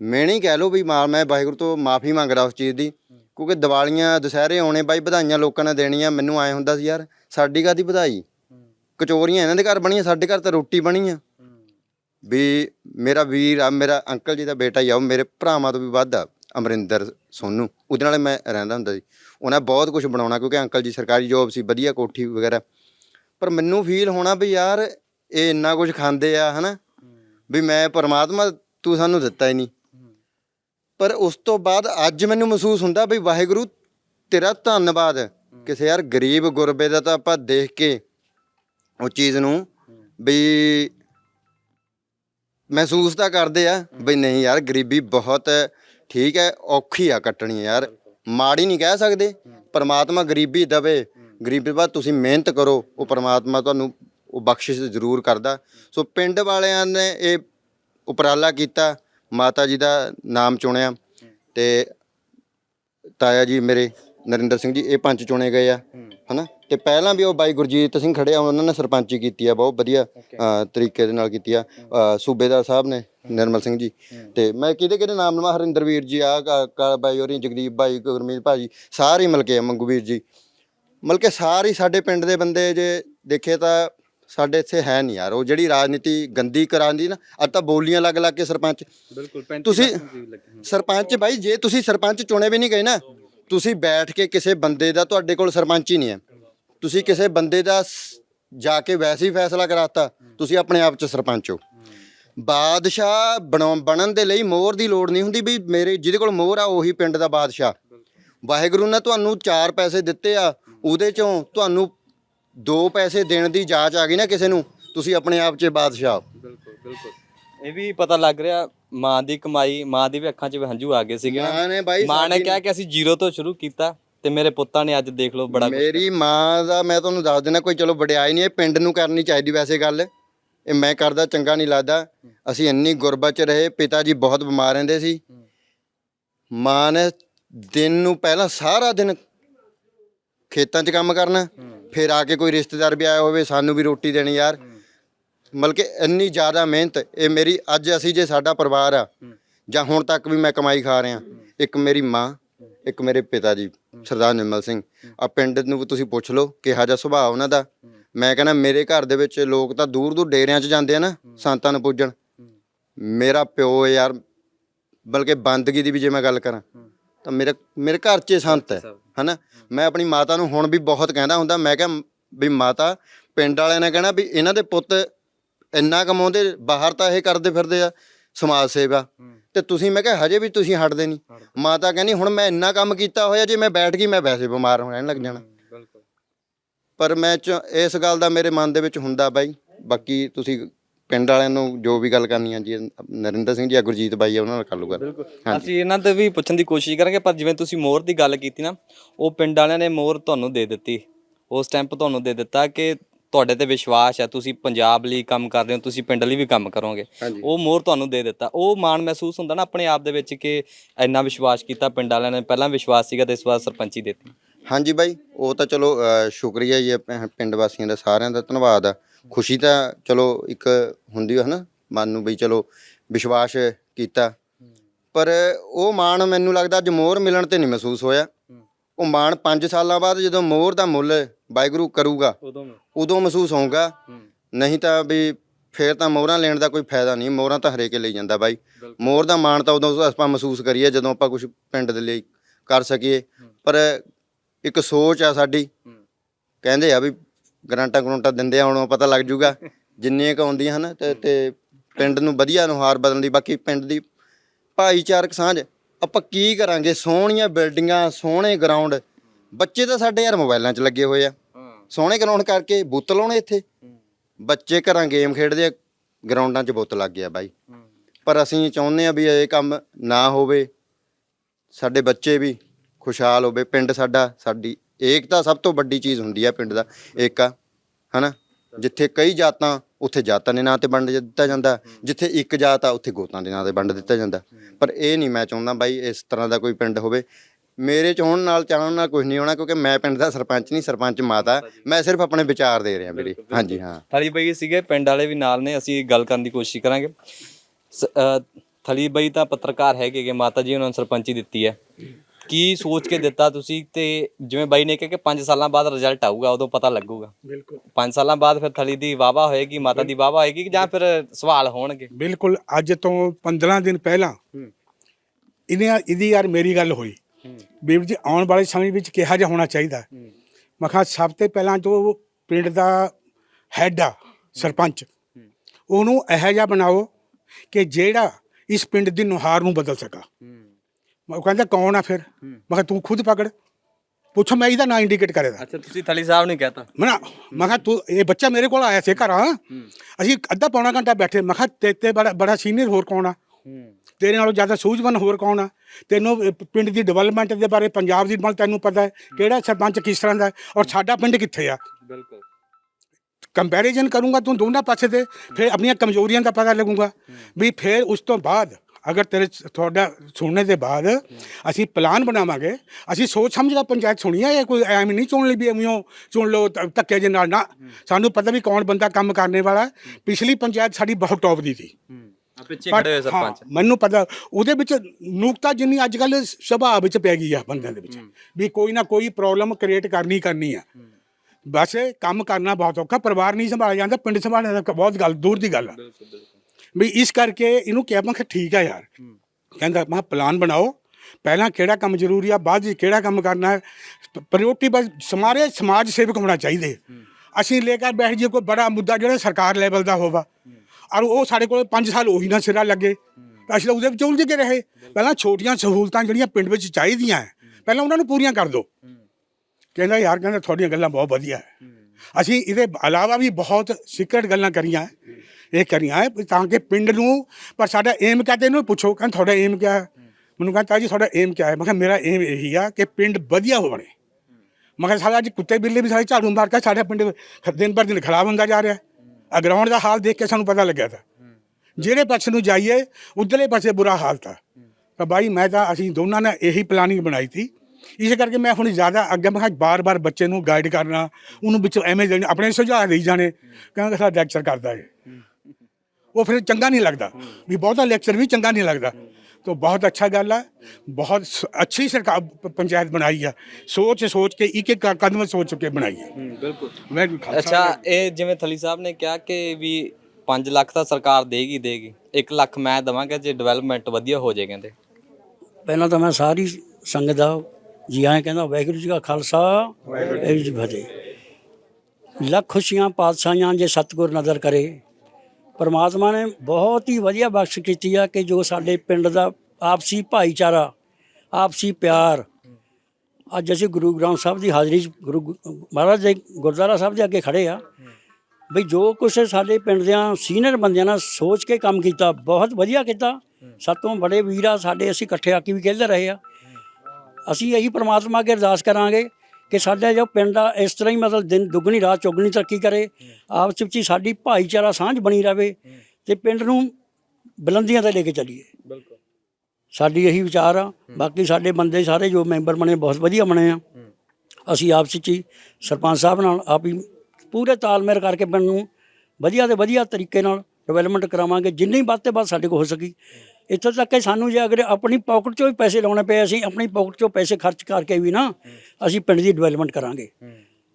ਮੈਂ ਨਹੀਂ ਕਹਿ ਲਓ ਵੀ ਮਾ ਮੈਂ ਵਾਹਿਗੁਰੂ ਤੋਂ ਮਾਫੀ ਮੰਗਦਾ ਉਸ ਚੀਜ਼ ਦੀ। ਕਿਉਂਕਿ ਦੀਵਾਲੀਆਂ, ਦੁਸਹਿਰੇ ਆਉਣੇ ਬਾਈ ਵਧਾਈਆਂ ਲੋਕਾਂ ਨੇ ਦੇਣੀਆਂ, ਮੈਨੂੰ ਐ ਹੁੰਦਾ ਸੀ ਯਾਰ, ਸਾਡੀ ਕਾਦੀ ਵਧਾਈ? ਕਚੋਰੀਆਂ ਇਹਨਾਂ ਦੇ ਘਰ ਬਣੀਆਂ, ਸਾਡੇ ਘਰ ਤਾਂ ਰੋਟੀ ਬਣੀ ਆ ਵੀ ਮੇਰਾ ਵੀਰ ਆ, ਮੇਰਾ ਅੰਕਲ ਜੀ ਦਾ ਬੇਟਾ ਹੀ ਆ, ਉਹ ਮੇਰੇ ਭਰਾਵਾਂ ਤੋਂ ਵੀ ਵੱਧ ਆ, ਅਮਰਿੰਦਰ ਸੋਨੂ। ਉਹਦੇ ਨਾਲ ਮੈਂ ਰਹਿੰਦਾ ਹੁੰਦਾ ਸੀ। ਉਹਨਾਂ ਬਹੁਤ ਕੁਝ ਬਣਾਉਣਾ ਕਿਉਂਕਿ ਅੰਕਲ ਜੀ ਸਰਕਾਰੀ ਜੋਬ ਸੀ, ਵਧੀਆ ਕੋਠੀ ਵਗੈਰਾ। ਪਰ ਮੈਨੂੰ ਫੀਲ ਹੋਣਾ ਵੀ ਯਾਰ ਇਹ ਇੰਨਾ ਕੁਝ ਖਾਂਦੇ ਆ, ਹਨਾ? ਵੀ ਮੈਂ ਪਰਮਾਤਮਾ ਤੂੰ ਸਾਨੂੰ ਦਿੱਤਾ ਹੀ ਨਹੀਂ। ਪਰ ਉਸ ਤੋਂ ਬਾਅਦ ਅੱਜ ਮੈਨੂੰ ਮਹਿਸੂਸ ਹੁੰਦਾ ਵੀ ਵਾਹਿਗੁਰੂ ਤੇਰਾ ਧੰਨਵਾਦ ਕਿਸੇ ਯਾਰ ਗਰੀਬ ਗੁਰਬੇ ਦਾ ਤਾਂ ਆਪਾਂ ਦੇਖ ਕੇ ਉਹ ਚੀਜ਼ ਨੂੰ ਵੀ ਮਹਿਸੂਸ ਤਾਂ ਕਰਦੇ ਆ ਵੀ ਨਹੀਂ ਯਾਰ ਗਰੀਬੀ ਬਹੁਤ ਠੀਕ ਹੈ, ਔਖੀ ਆ ਕੱਟਣੀ ਯਾਰ। ਮਾੜੀ ਨਹੀਂ ਕਹਿ ਸਕਦੇ। ਪਰਮਾਤਮਾ ਗਰੀਬੀ ਦਵੇ। ਗਰੀਬੀ ਬਾਅਦ ਤੁਸੀਂ ਮਿਹਨਤ ਕਰੋ ਉਹ ਪਰਮਾਤਮਾ ਤੁਹਾਨੂੰ ਉਹ ਬਖਸ਼ਿਸ਼ ਜ਼ਰੂਰ ਕਰਦਾ। ਸੋ ਪਿੰਡ ਵਾਲਿਆਂ ਨੇ ਇਹ ਉਪਰਾਲਾ ਕੀਤਾ ਮਾਤਾ ਜੀ ਦਾ ਨਾਮ ਚੁਣਿਆ ਤੇ ਤਾਇਆ ਜੀ ਮੇਰੇ ਨਰਿੰਦਰ ਸਿੰਘ ਜੀ ਇਹ ਪੰਚ ਚੁਣੇ ਗਏ ਆ ਹਨਾ? ਤੇ ਪਹਿਲਾਂ ਵੀ ਉਹ ਬਾਈ ਗੁਰਜੀਤ ਸਿੰਘ ਖੜਿਆ ਉਹਨਾਂ ਨੇ ਸਰਪੰਚੀ ਕੀਤੀ ਆ ਬਹੁਤ ਵਧੀਆ ਤਰੀਕੇ ਦੇ ਨਾਲ ਕੀਤੀ ਆ। ਸੂਬੇਦਾਰ ਸਾਹਿਬ ਨੇ ਨਿਰਮਲ ਸਿੰਘ ਜੀ। ਤੇ ਮੈਂ ਕਿਹਦੇ ਕਿਹਦੇ ਨਾਮ ਲਵਾਂ? ਹਰਿੰਦਰ ਵੀਰ ਜੀ ਆ ਕਾਲ ਬਾਈ ਹੋਰੀ ਜਗਦੀਪ ਬਾਈ ਗੁਰਮੀਤ ਭਾਜੀ ਸਾਰੇ ਮਿਲ ਕੇ ਆ, ਮੰਗੂ ਵੀਰ ਜੀ। ਮਿਲ ਕੇ ਸਾਰੇ ਸਾਡੇ ਪਿੰਡ ਦੇ ਬੰਦੇ ਜੇ ਦੇਖੇ ਤਾਂ ਸਾਡੇ ਇੱਥੇ ਹੈ ਨਹੀਂ ਯਾਰ ਉਹ ਜਿਹੜੀ ਰਾਜਨੀਤੀ ਗੰਦੀ ਕਰਾਂਦੀ ਨਾ ਅੱਜ ਤਾਂ ਬੋਲੀਆਂ ਲੱਗ ਲੱਗ ਕੇ ਸਰਪੰਚ। ਬਿਲਕੁਲ ਤੁਸੀਂ ਸਰਪੰਚ ਬਾਈ ਜੇ ਤੁਸੀਂ ਸਰਪੰਚ ਚੁਣੇ ਵੀ ਨਹੀਂ ਗਏ ਨਾ ਤੁਸੀਂ ਬੈਠ ਕੇ ਕਿਸੇ ਬੰਦੇ ਦਾ ਤੁਹਾਡੇ ਕੋਲ ਸਰਪੰਚ ਹੀ ਨਹੀਂ ਹੈ। ਤੁਸੀਂ ਕਿਸੇ ਬੰਦੇ ਦਾ ਜਾ ਕੇ ਵੈਸੇ ਹੀ ਫੈਸਲਾ ਕਰਾਤਾ ਤੁਸੀਂ ਆਪਣੇ ਆਪ ਚ ਸਰਪੰਚ ਹੋ। ਬਾਦਸ਼ਾਹ ਬਣਨ ਦੇ ਲਈ ਮੋਹਰ ਦੀ ਲੋੜ ਨਹੀਂ ਹੁੰਦੀ ਵੀ ਮੇਰੇ ਜਿਹਦੇ ਕੋਲ ਮੋਹਰ ਆ ਉਹੀ ਪਿੰਡ ਦਾ ਬਾਦਸ਼ਾਹ। ਵਾਹਿਗੁਰੂ ਨੇ ਤੁਹਾਨੂੰ 4 ਪੈਸੇ ਦਿੱਤੇ ਆ ਉਹਦੇ ਚੋਂ ਤੁਹਾਨੂੰ 2 ਪੈਸੇ ਦੇਣ ਦੀ ਜਾਚ ਆ ਗਈ ਨਾ ਕਿਸੇ ਨੂੰ? ਤੁਸੀਂ ਆਪਣੇ ਆਪ 'ਚ ਬਾਦਸ਼ਾਹ। ਬਿਲਕੁਲ ਬਿਲਕੁਲ। ਇਹ ਵੀ ਪਤਾ ਲੱਗ ਰਿਹਾ ਮਾਂ ਦੀ ਕਮਾਈ ਮਾਂ ਦੀ ਵੀ ਅੱਖਾਂ 'ਚ ਵੀ ਹੰਝੂ ਆ ਗਏ ਸੀਗੇ ਮਾਂ ਨੇ ਬਾਈ ਮਾਂ ਨੇ ਕਿਹਾ ਕਿ ਅਸੀਂ ਜ਼ੀਰੋ ਤੋਂ ਸ਼ੁਰੂ ਕੀਤਾ ਤੇ ਮੇਰੇ ਪੁੱਤਾਂ ਨੇ ਅੱਜ ਦੇਖ ਲਓ ਬੜਾ ਮੇਰੀ ਮਾਂ ਦਾ ਮੈਂ ਤੁਹਾਨੂੰ ਦੱਸ ਦਿੰਦਾ ਕੋਈ ਚਲੋ ਵਡਿਆਈ ਨਹੀਂ ਇਹ ਪਿੰਡ ਨੂੰ ਕਰਨੀ ਚਾਹੀਦੀ ਵੈਸੇ ਗੱਲ। ਇਹ ਮੈਂ ਕਰਦਾ ਚੰਗਾ ਨਹੀਂ ਲੱਗਦਾ। ਅਸੀਂ ਇੰਨੀ ਗੁਰਬਤ ਚ ਰਹੇ ਪਿਤਾ ਜੀ ਬਹੁਤ ਬਿਮਾਰ ਰਹਿੰਦੇ ਸੀ। ਮਾਂ ਨੇ ਦਿਨ ਨੂੰ ਪਹਿਲਾਂ ਸਾਰਾ ਦਿਨ ਖੇਤਾਂ 'ਚ ਕੰਮ ਕਰਨਾ, ਫਿਰ ਆ ਕੇ ਕੋਈ ਰਿਸ਼ਤੇਦਾਰ ਵੀ ਆਇਆ ਹੋਵੇ, ਸਾਨੂੰ ਵੀ ਰੋਟੀ ਦੇਣੀ ਯਾਰ। ਮਤਲਬ ਕਿ ਇੰਨੀ ਜ਼ਿਆਦਾ ਮਿਹਨਤ, ਇਹ ਮੇਰੀ ਅੱਜ ਅਸੀਂ ਜੇ ਸਾਡਾ ਪਰਿਵਾਰ ਆ, ਜਾਂ ਹੁਣ ਤੱਕ ਵੀ ਮੈਂ ਕਮਾਈ ਖਾ ਰਿਹਾ, ਇੱਕ ਮੇਰੀ ਮਾਂ, ਇੱਕ ਮੇਰੇ ਪਿਤਾ ਜੀ, ਸਰਦਾਰ ਨਿਰਮਲ ਸਿੰਘ। ਆ ਪਿੰਡ ਨੂੰ ਵੀ ਤੁਸੀਂ ਪੁੱਛ ਲਓ, ਕਿਹਾ ਜਿਹਾ ਸੁਭਾਅ ਉਹਨਾਂ ਦਾ। ਮੈਂ ਕਹਿੰਦਾ, ਮੇਰੇ ਘਰ ਦੇ ਵਿੱਚ ਲੋਕ ਤਾਂ ਦੂਰ ਦੂਰ ਡੇਰਿਆਂ 'ਚ ਜਾਂਦੇ ਆ ਨਾ, ਸੰਤਾਂ ਨੂੰ ਪੂਜਣ। ਮੇਰਾ ਪਿਓ ਯਾਰ, ਬਲਕਿ ਬੰਦਗੀ ਦੀ ਵੀ ਜੇ ਮੈਂ ਗੱਲ ਕਰਾਂ ਤਾਂ ਮੇਰੇ ਮੇਰੇ ਘਰ 'ਚ ਸੰਤ ਹੈ ਹਨਾ? ਮੈਂ ਆਪਣੀ ਮਾਤਾ ਨੂੰ ਹੁਣ ਵੀ ਬਹੁਤ ਕਹਿੰਦਾ ਹੁੰਦਾ ਮੈਂ ਕਿਹਾ ਵੀ ਮਾਤਾ ਪਿੰਡ ਵਾਲਿਆਂ ਨੇ ਕਹਿਣਾ ਵੀ ਇਹਨਾਂ ਦੇ ਪੁੱਤ ਇੰਨਾ ਕਮਾਉਂਦੇ ਬਾਹਰ ਤਾਂ ਇਹ ਕਰਦੇ ਫਿਰਦੇ ਆ ਸਮਾਜ ਸੇਵਾ। ਤੇ ਤੁਸੀਂ ਮੈਂ ਕਿਹਾ ਹਜੇ ਵੀ ਤੁਸੀਂ ਹਟਦੇ ਨਹੀਂ। ਮਾਤਾ ਕਹਿੰਦੀ ਹੁਣ ਮੈਂ ਇੰਨਾ ਕੰਮ ਕੀਤਾ ਹੋਇਆ ਜੇ ਮੈਂ ਬੈਠ ਗਈ ਮੈਂ ਵੈਸੇ ਬਿਮਾਰ ਹੋਣ ਲੱਗ ਜਾਣਾ। ਬਿਲਕੁਲ। ਪਰ ਮੈਂ ਇਸ ਗੱਲ ਦਾ ਮੇਰੇ ਮਨ ਦੇ ਵਿੱਚ ਹੁੰਦਾ ਬਾਈ। ਬਾਕੀ ਤੁਸੀਂ ਪਿੰਡ ਵਾਲਿਆਂ ਨੂੰ ਜੋ ਵੀ ਗੱਲ ਕਰਨੀ ਆ ਜੀ ਨਰਿੰਦਰ ਸਿੰਘ ਜੀ ਆ ਗੁਰਜੀਤ ਬਾਈ ਆ ਉਹਨਾਂ ਨਾਲ ਕਰ ਲੂਗਾ ਅਸੀਂ ਇਹਨਾਂ ਤੇ ਵੀ ਪੁੱਛਣ ਦੀ ਕੋਸ਼ਿਸ਼ ਕਰਾਂਗੇ ਪਰ ਜਿਵੇਂ ਤੁਸੀਂ ਮੋਹਰ ਦੀ ਗੱਲ ਕੀਤੀ ਨਾ ਉਹ ਪਿੰਡ ਵਾਲਿਆਂ ਨੇ ਮੋਹਰ ਤੁਹਾਨੂੰ ਦੇ ਦਿੱਤੀ। ਉਸ ਸਟੈਂਪ ਤੁਹਾਨੂੰ ਦੇ ਦਿੱਤਾ ਕਿ ਤੁਹਾਡੇ ਤੇ ਵਿਸ਼ਵਾਸ ਹੈ ਤੁਸੀਂ ਪੰਜਾਬ ਲਈ ਕੰਮ ਕਰ ਰਹੇ ਹੋ ਤੁਸੀਂ ਪਿੰਡ ਲਈ ਵੀ ਕੰਮ ਕਰੋਗੇ। ਉਹ ਮੋਹਰ ਤੁਹਾਨੂੰ ਦੇ ਦਿੱਤਾ। ਉਹ ਮਾਣ ਮਹਿਸੂਸ ਹੁੰਦਾ ਨਾ ਆਪਣੇ ਆਪ ਦੇ ਵਿੱਚ ਕਿ ਇੰਨਾ ਵਿਸ਼ਵਾਸ ਕੀਤਾ ਪਿੰਡ ਵਾਲਿਆਂ ਨੇ ਪਹਿਲਾਂ ਵਿਸ਼ਵਾਸ ਸੀਗਾ ਤੇ ਇਸ ਵਾਰ ਸਰਪੰਚੀ ਦਿੱਤੀ। ਹਾਂਜੀ ਬਾਈ ਉਹ ਤਾਂ ਚਲੋ ਸ਼ੁਕਰੀਆ ਜੀ ਪਿੰਡ ਵਾਸੀਆਂ ਦਾ ਸਾਰਿਆਂ ਦਾ ਧੰਨਵਾਦ ਆ। ਖੁਸ਼ੀ ਤਾਂ ਚਲੋ ਇੱਕ ਹੁੰਦੀ ਹੈ ਨਾ ਮਨ ਨੂੰ ਬਈ ਚਲੋ ਵਿਸ਼ਵਾਸ ਕੀਤਾ। ਪਰ ਉਹ ਮਾਣ ਮੈਨੂੰ ਲੱਗਦਾ ਅੱਜ ਮੋਹਰ ਮਿਲਣ ਤੇ ਨਹੀਂ ਮਹਿਸੂਸ ਹੋਇਆ। ਉਹ ਮਾਣ 5 ਸਾਲਾਂ ਬਾਅਦ ਜਦੋਂ ਮੋਹਰ ਦਾ ਮੁੱਲ ਵਾਹਿਗੁਰੂ ਕਰੂਗਾ ਉਦੋਂ ਉਦੋਂ ਮਹਿਸੂਸ ਹੋਊਗਾ। ਨਹੀਂ ਤਾਂ ਵੀ ਫੇਰ ਤਾਂ ਮੋਹਰਾਂ ਲੈਣ ਦਾ ਕੋਈ ਫਾਇਦਾ ਨਹੀਂ ਮੋਹਰਾਂ ਤਾਂ ਹਰੇਕੇ ਲਈ ਜਾਂਦਾ ਬਾਈ। ਮੋਹਰ ਦਾ ਮਾਣ ਤਾਂ ਉਦੋਂ ਆਪਾਂ ਮਹਿਸੂਸ ਕਰੀਏ ਜਦੋਂ ਆਪਾਂ ਕੁਝ ਪਿੰਡ ਦੇ ਲਈ ਕਰ ਸਕੀਏ। ਪਰ ਇੱਕ ਸੋਚ ਆ ਸਾਡੀ। ਕਹਿੰਦੇ ਆ ਵੀ ਗਰੰਟਾਂ ਗਰੰਟਾਂ ਦਿੰਦੇ ਆ, ਹੁਣ ਪਤਾ ਲੱਗ ਜੂਗਾ। ਜਿੰਨੀਆਂ ਕੁ ਆਉਂਦੀਆਂ ਹਨ ਤੇ ਤੇ ਪਿੰਡ ਨੂੰ ਵਧੀਆ ਨੁਹਾਰ ਬਦਲਣ ਦੀ, ਬਾਕੀ ਪਿੰਡ ਦੀ ਭਾਈਚਾਰਕ ਸਾਂਝ। ਆਪਾਂ ਕੀ ਕਰਾਂਗੇ? ਸੋਹਣੀਆਂ ਬਿਲਡਿੰਗਾਂ, ਸੋਹਣੇ ਗਰਾਊਂਡ ਬੱਚੇ ਤਾਂ ਸਾਡੇ ਯਾਰ ਮੋਬਾਈਲਾਂ 'ਚ ਲੱਗੇ ਹੋਏ ਆ। ਸੋਹਣੇ ਗਰਾਊਂਡ ਕਰਕੇ ਬੁੱਤ ਲਾਉਣੇ ਇੱਥੇ। ਬੱਚੇ ਘਰਾਂ ਗੇਮ ਖੇਡਦੇ ਆ ਗਰਾਊਂਡਾਂ 'ਚ ਬੁੱਤ ਲੱਗ ਗਿਆ ਬਾਈ। ਪਰ ਅਸੀਂ ਚਾਹੁੰਦੇ ਆ ਵੀ ਇਹ ਕੰਮ ਨਾ ਹੋਵੇ। ਸਾਡੇ ਬੱਚੇ ਵੀ ਖੁਸ਼ਹਾਲ ਹੋਵੇ। ਪਿੰਡ ਸਾਡਾ, ਸਾਡੀ ਏਕਤਾ ਸਭ ਤੋਂ ਵੱਡੀ ਚੀਜ਼ ਹੁੰਦੀ ਹੈ ਪਿੰਡ ਦਾ ਏਕਾ ਹਨਾ? ਜਿੱਥੇ ਕਈ ਜਾਤਾਂ ਉੱਥੇ ਜਾਤਾਂ ਦੇ ਨਾਂ ਤੇ ਵੰਡ ਦਿੱਤਾ ਜਾਂਦਾ ਜਿੱਥੇ ਇੱਕ ਜਾਤ ਆ ਉੱਥੇ ਗੋਤਾਂ ਦੇ ਨਾਂ ਤੇ ਵੰਡ ਦਿੱਤਾ ਜਾਂਦਾ। ਪਰ ਇਹ ਨਹੀਂ ਮੈਂ ਚਾਹੁੰਦਾ ਬਾਈ ਇਸ ਤਰ੍ਹਾਂ ਦਾ ਕੋਈ ਪਿੰਡ ਹੋਵੇ। ਮੇਰੇ ਚਾਹਣ ਨਾਲ ਚਾਹਣ ਨਾਲ ਕੁਝ ਨਹੀਂ ਹੋਣਾ ਕਿਉਂਕਿ ਮੈਂ ਪਿੰਡ ਦਾ ਸਰਪੰਚ ਨਹੀਂ ਸਰਪੰਚ ਮਾਤਾ। ਮੈਂ ਸਿਰਫ ਆਪਣੇ ਵਿਚਾਰ ਦੇ ਰਿਹਾ ਵੀਰੇ। ਹਾਂਜੀ ਹਾਂ। ਥਲੀ ਬਈ ਸੀਗੇ ਪਿੰਡ ਵਾਲੇ ਵੀ ਨਾਲ ਨੇ ਅਸੀਂ ਗੱਲ ਕਰਨ ਦੀ ਕੋਸ਼ਿਸ਼ ਕਰਾਂਗੇ। ਸ- ਅਹ ਥਲੀ ਬਈ ਤਾਂ ਪੱਤਰਕਾਰ ਹੈਗੇ ਗੇ ਮਾਤਾ ਜੀ ਉਹਨਾਂ ਨੂੰ ਸਰਪੰਚੀ ਦਿੱਤੀ ਹੈ। ਕੀ ਸੋਚ ਕੇ ਦਿੱਤਾ ਤੁਸੀਂ ਤੇ ਜਿਵੇਂ ਬਾਈ ਨੇ ਕਿਹਾ ਕਿ 5 ਸਾਲਾਂ ਬਾਅਦ ਰਿਜ਼ਲਟ ਆਊਗਾ ਉਦੋਂ ਪਤਾ ਲੱਗੂਗਾ। ਬਿਲਕੁਲ। 5 ਸਾਲਾਂ ਬਾਅਦ ਫਿਰ ਥਲੀ ਦੀ ਵਾਵਾ ਹੋਏਗੀ ਮਾਤਾ ਦੀ ਵਾਵਾ ਹੋਏਗੀ ਜਾਂ ਫਿਰ ਸਵਾਲ ਹੋਣਗੇ? ਬਿਲਕੁਲ ਅੱਜ ਤੋਂ 15 ਦਿਨ ਪਹਿਲਾਂ ਇਹਨੇ ਇਹਦੀ ਯਾਰ ਮੇਰੀ ਗੱਲ ਹੋਈ। ਬੀਬੀ ਜੀ ਆਉਣ ਵਾਲੇ ਸਮੇਂ ਵਿੱਚ ਕਿਹਾ ਜਿਹਾ ਹੋਣਾ ਚਾਹੀਦਾ। ਮੈਂ ਕਿਹਾ ਸਭ ਤੋਂ ਪਹਿਲਾਂ ਜੋ ਪਿੰਡ ਦਾ ਹੈੱਡ ਆ ਸਰਪੰਚ ਉਹਨੂੰ ਇਹੋ ਜਿਹਾ ਬਣਾਓ ਕਿ ਜਿਹੜਾ ਇਸ ਪਿੰਡ ਦੀ ਨੁਹਾਰ ਨੂੰ ਬਦਲ ਸਕਾ। ਮੈਂ ਉਹ ਕਹਿੰਦਾ ਕੌਣ ਆ ਫਿਰ? ਮੈਂ ਕਿਹਾ ਤੂੰ ਖੁਦ ਪਕੜ। ਪੁੱਛੋ ਮੈਂ ਇਹਦਾ ਨਾਂ ਇੰਡੀਕੇਟ ਕਰੇਦਾ ਅੱਛਾ ਤੁਸੀਂ ਥਲੀ ਸਾਹਿਬ ਨੇ ਕਹਿਤਾ। ਮੈਂ ਨਾ ਮੈਂ ਕਿਹਾ ਤੂੰ ਇਹ ਬੱਚਾ ਮੇਰੇ ਕੋਲ ਆਇਆ ਸੀ ਘਰ। ਅਸੀਂ ਅੱਧਾ ਪੌਣਾ ਘੰਟਾ ਬੈਠੇ। ਮੈਂ ਕਿਹਾ ਤੇ ਤੇ ਬੜਾ ਬੜਾ ਸੀਨੀਅਰ ਹੋਰ ਕੌਣ ਆ? ਤੇਰੇ ਨਾਲੋਂ ਜ਼ਿਆਦਾ ਸੂਝਵਾਨ ਹੋਰ ਕੌਣ ਆ? ਤੈਨੂੰ ਪਿੰਡ ਦੀ ਡਿਵੈਲਪਮੈਂਟ ਦੇ ਬਾਰੇ ਪੰਜਾਬ ਦੀ ਡਿਵੈਲਪ ਤੈਨੂੰ ਪਤਾ ਹੈ। ਕਿਹੜਾ ਸਰਪੰਚ ਕਿਸ ਤਰ੍ਹਾਂ ਦਾ ਔਰ ਸਾਡਾ ਪਿੰਡ ਕਿੱਥੇ ਆ? ਬਿਲਕੁਲ। ਕੰਪੈਰੀਜ਼ਨ ਕਰੂੰਗਾ ਤੂੰ ਦੋਨਾਂ ਪਾਸੇ ਤੇ ਫਿਰ ਆਪਣੀਆਂ ਕਮਜ਼ੋਰੀਆਂ ਦਾ ਪਤਾ ਲੱਗੂਗਾ। ਵੀ ਫਿਰ ਉਸ ਤੋਂ ਬਾਅਦ ਅਗਰ ਤੇਰੇ ਤੁਹਾਡਾ ਸੁਣਨੇ ਦੇ ਬਾਅਦ ਅਸੀਂ ਪਲਾਨ ਬਣਾਵਾਂਗੇ ਅਸੀਂ ਸੋਚ ਸਮਝ ਕੇ ਪੰਚਾਇਤ ਸੁਣੀ ਹੈ ਇਹ ਕੋਈ ਐਵੇਂ ਨਹੀਂ ਚੁਣ ਲਈ ਵੀ ਐਵੇਂ ਚੁਣ ਲਓ ਧੱਕੇ ਦੇ ਨਾਲ ਨਾ। ਸਾਨੂੰ ਪਤਾ ਵੀ ਕੌਣ ਬੰਦਾ ਕੰਮ ਕਰਨੇ ਵਾਲਾ। ਪਿਛਲੀ ਪੰਚਾਇਤ ਸਾਡੀ ਬਹੁਤ ਟੌਪ ਦੀ ਸੀ। ਆ ਪਿੱਛੇ ਪਰ ਖੜੇ ਹੋਏ ਸਰਪੰਚ। ਹਾਂ, ਮੈਨੂੰ ਪਤਾ ਉਹਦੇ ਵਿੱਚ ਨੂਕਤਾ ਜਿੰਨੀ ਅੱਜ ਕੱਲ ਸੁਭਾਅ ਵਿੱਚ ਪੈ ਗਈ ਆ ਬੰਦਿਆਂ ਦੇ ਵਿੱਚ। ਵੀ ਕੋਈ ਨਾ ਕੋਈ ਪ੍ਰੋਬਲਮ ਕ੍ਰੀਏਟ ਕਰਨੀ ਕਰਨੀ ਆ। ਬਸ ਕੰਮ ਕਰਨਾ ਬਹੁਤ ਔਖਾ ਪਰਿਵਾਰ ਨਹੀਂ ਸੰਭਾਲਿਆ ਜਾਂਦਾ ਪਿੰਡ ਸੰਭਾਲਣਾ ਬਹੁਤ ਗੱਲ ਦੂਰ ਦੀ ਗੱਲ ਆ। ਵੀ ਇਸ ਕਰਕੇ ਇਹਨੂੰ ਕਿਹਾ ਮੈਂ ਕਿਹਾ ਠੀਕ ਆ ਯਾਰ। ਕਹਿੰਦਾ ਮੈਂ ਪਲਾਨ ਬਣਾਓ। ਪਹਿਲਾਂ ਕਿਹੜਾ ਕੰਮ ਜ਼ਰੂਰੀ ਆ ਬਾਅਦ ਵਿੱਚ ਕਿਹੜਾ ਕੰਮ ਕਰਨਾ ਹੈ। ਪ੍ਰਾਇੋਰਟੀ ਬਸ ਸਮਾਰੇ ਸਮਾਜ ਸੇਵਕ ਹੋਣਾ ਚਾਹੀਦੇ। ਅਸੀਂ ਲੈ ਕੇ ਬੈਠ ਜੀ ਕੋਈ ਬੜਾ ਮੁੱਦਾ ਜਿਹੜਾ ਸਰਕਾਰ ਲੈਵਲ ਦਾ ਹੋਵਾ। ਔਰ ਉਹ ਸਾਡੇ ਕੋਲ 5 ਸਾਲ ਉਹੀ ਨਾ ਸਿਰਾ ਲੱਗੇ। ਅਸੀਂ ਤਾਂ ਉਹਦੇ ਵਿੱਚ ਉਲਝ ਕੇ ਰਹੇ। ਪਹਿਲਾਂ ਛੋਟੀਆਂ ਸਹੂਲਤਾਂ ਜਿਹੜੀਆਂ ਪਿੰਡ ਵਿੱਚ ਚਾਹੀਦੀਆਂ ਹੈ, ਪਹਿਲਾਂ ਉਹਨਾਂ ਨੂੰ ਪੂਰੀਆਂ ਕਰ ਦਿਓ। ਕਹਿੰਦਾ ਯਾਰ ਕਹਿੰਦਾ ਤੁਹਾਡੀਆਂ ਗੱਲਾਂ ਬਹੁਤ ਵਧੀਆ ਹੈ। ਅਸੀਂ ਇਹਦੇ ਇਲਾਵਾ ਵੀ ਬਹੁਤ ਸੀਕ੍ਰੇਟ ਗੱਲਾਂ ਕਰੀਆਂ। ਇਹ ਕਰੀਆਂ ਹੈ ਤਾਂ ਕਿ ਪਿੰਡ ਨੂੰ, ਪਰ ਸਾਡਾ ਏਮ ਕਹਤੇ ਇਹਨੂੰ ਪੁੱਛੋ, ਕਹਿੰਦਾ ਤੁਹਾਡਾ ਏਮ ਕਿਆ ਹੈ? ਮੈਨੂੰ ਕਹਿੰਦਾ ਜੀ, ਤੁਹਾਡਾ ਏਮ ਕਿਆ ਹੈ? ਮੈਂ ਕਿਹਾ, ਮੇਰਾ ਏਮ ਇਹੀ ਆ ਕਿ ਪਿੰਡ ਵਧੀਆ ਹੋਵੇ ਮੈਂ ਕਿਹਾ, ਸਾਡਾ ਅੱਜ ਕੁੱਤੇ ਬਿੱਲੇ ਵੀ ਸਾਡੇ ਝਾੜੂ ਮਾਰ ਕੇ ਸਾਡਾ ਪਿੰਡ ਦਿਨ ਪਰ ਦਿਨ ਖਰਾਬ ਹੁੰਦਾ ਜਾ ਰਿਹਾ। ਆ ਗਰਾਊਂਡ ਦਾ ਹਾਲ ਦੇਖ ਕੇ ਸਾਨੂੰ ਪਤਾ ਲੱਗਿਆ ਤਾਂ। ਜਿਹੜੇ ਪਾਸੇ ਨੂੰ ਜਾਈਏ, ਉਧਰਲੇ ਪਾਸੇ ਬੁਰਾ ਹਾਲ ਤਾਂ। ਤਾਂ ਬਾਈ, ਮੈਂ ਤਾਂ ਅਸੀਂ ਦੋਨਾਂ ਨੇ ਇਹੀ ਪਲਾਨਿੰਗ ਬਣਾਈ ਸੀ। ਇਸ ਕਰਕੇ ਮੈਂ ਹੁਣ ਜ਼ਿਆਦਾ ਅੱਗੇ ਮੈਂ ਕਿਹਾ, ਬਾਰ-ਬਾਰ ਬੱਚੇ ਨੂੰ ਗਾਈਡ ਕਰਨਾ, ਉਹਨੂੰ ਵਿੱਚ ਐਵੇਂ ਦੇਣੇ ਆਪਣੇ ਸੁਝਾਅ ਦੇਈ ਜਾਣੇ ਕਹਿੰਦਾ ਸਾਡਾ ਲੈਕਚਰ ਕਰਦਾ ਏ ਉਹ ਫਿਰ ਚੰਗਾ ਨਹੀਂ ਲੱਗਦਾ। ਵੀ ਬਹੁਤਾ ਲੈਕਚਰ ਵੀ ਚੰਗਾ ਨਹੀਂ ਲੱਗਦਾ। ਤੋ ਬਹੁਤ ਅੱਛਾ ਗੱਲ ਹੈ ਬਹੁਤ ਅੱਛੀ ਸਰਕਾਰ ਪੰਚਾਇਤ ਬਣਾਈ ਆ। ਸੋਚ ਸੋਚ ਕੇ ਇੱਕ ਇੱਕ ਕਦਮ ਸੋਚ ਕੇ ਬਣਾਈ ਹੈ ਬਿਲਕੁਲ। ਮੈਂ ਅੱਛਾ ਇਹ ਜਿਵੇਂ ਥਲੀ ਸਾਹਿਬ ਨੇ ਕਿਹਾ ਕਿ ਵੀ 5 ਲੱਖ ਤਾਂ ਸਰਕਾਰ ਦੇਗੀ ਦੇਗੀ। 1 ਲੱਖ ਮੈਂ ਦਵਾਂਗਾ ਜੇ ਡਿਵੈਲਪਮੈਂਟ ਵਧੀਆ ਹੋ ਜੇ ਕਹਿੰਦੇ। ਪਹਿਲਾਂ ਤਾਂ ਮੈਂ ਸਾਰੀ ਸੰਗਤ ਦਾ ਜੀ ਆਏ ਕਹਿੰਦਾ ਵਾਹਿਗੁਰੂ ਜੀ ਦਾ ਖਾਲਸਾ ਵਾਹਿਗੁਰੂ ਜੀ ਫਤਿਹ। ਲੱਖ ਖੁਸ਼ੀਆਂ ਪਾਤਸ਼ਾਹਾਂ ਜੇ ਸਤਗੁਰ ਨਜ਼ਰ ਕਰੇ ਪਰਮਾਤਮਾ ਨੇ ਬਹੁਤ ਹੀ ਵਧੀਆ ਬਖਸ਼ ਕੀਤੀ ਆ ਕਿ ਜੋ ਸਾਡੇ ਪਿੰਡ ਦਾ ਆਪਸੀ ਭਾਈਚਾਰਾ, ਆਪਸੀ ਪਿਆਰ, ਅੱਜ ਅਸੀਂ ਗੁਰੂ ਗ੍ਰੰਥ ਸਾਹਿਬ ਦੀ ਹਾਜ਼ਰੀ 'ਚ ਗੁਰੂ ਗੁ- ਮਹਾਰਾਜ ਦੇ ਗੁਰਦੁਆਰਾ ਸਾਹਿਬ ਦੇ ਅੱਗੇ ਖੜੇ ਆ। ਬਈ ਜੋ ਕੁਛ ਸਾਡੇ ਪਿੰਡ ਦਿਆਂ ਸੀਨੀਅਰ ਬੰਦਿਆਂ ਨਾਲ ਸੋਚ ਕੇ ਕੰਮ ਕੀਤਾ, ਬਹੁਤ ਵਧੀਆ ਕੀਤਾ। ਸਾਤੋਂ ਬੜੇ ਵੀਰ ਆ ਸਾਡੇ, ਅਸੀਂ ਇਕੱਠੇ ਆ ਕੇ ਵੀ ਖੇਲਦੇ ਰਹੇ ਆ। ਅਸੀਂ ਇਹੀ ਪ੍ਰਮਾਤਮਾ ਅੱਗੇ ਅਰਦਾਸ ਕਰਾਂਗੇ ਕਿ ਸਾਡਾ ਜੋ ਪਿੰਡ ਆ ਇਸ ਤਰ੍ਹਾਂ ਹੀ ਮਤਲਬ ਦਿਨ ਦੁੱਗਣੀ ਰਾਤ ਚੌਗਣੀ ਤਰੱਕੀ ਕਰੇ ਆਪਸ ਵਿੱਚ ਹੀ ਸਾਡੀ ਭਾਈਚਾਰਾ ਸਾਂਝ ਬਣੀ ਰਵੇ ਤੇ ਪਿੰਡ ਨੂੰ ਬੁਲੰਦੀਆਂ ਤੇ ਲੈ ਕੇ ਚੱਲੀਏ। ਬਿਲਕੁਲ। ਸਾਡੀ ਇਹੀ ਵਿਚਾਰ ਆ। ਬਾਕੀ ਸਾਡੇ ਬੰਦੇ ਸਾਰੇ ਜੋ ਮੈਂਬਰ ਬਣੇ ਬਹੁਤ ਵਧੀਆ ਬਣੇ ਆ। ਅਸੀਂ ਆਪਸ ਵਿੱਚ ਹੀ ਸਰਪੰਚ ਸਾਹਿਬ ਨਾਲ ਆਪ ਹੀ ਪੂਰੇ ਤਾਲਮੇਲ ਕਰਕੇ ਪਿੰਡ ਨੂੰ ਵਧੀਆ ਤੇ ਵਧੀਆ ਤਰੀਕੇ ਨਾਲ ਡਿਵੈਲਪਮੈਂਟ ਕਰਾਵਾਂਗੇ। ਜਿੰਨੀ ਵੱਧ ਤੇ ਵੱਧ ਸਾਡੇ ਕੋਲ ਹੋ ਸਕੀ। ਇੱਥੋਂ ਤੱਕ ਕਿ ਸਾਨੂੰ ਜੇ ਅਗਰ ਆਪਣੀ ਪਾਕਟ ਚੋਂ ਵੀ ਪੈਸੇ ਲਾਉਣੇ ਪਏ ਅਸੀਂ ਆਪਣੀ ਪਾਕਟ ਚੋਂ ਪੈਸੇ ਖਰਚ ਕਰਕੇ ਵੀ ਨਾ ਅਸੀਂ ਪਿੰਡ ਦੀ ਡਿਵੈਲਪਮੈਂਟ ਕਰਾਂਗੇ।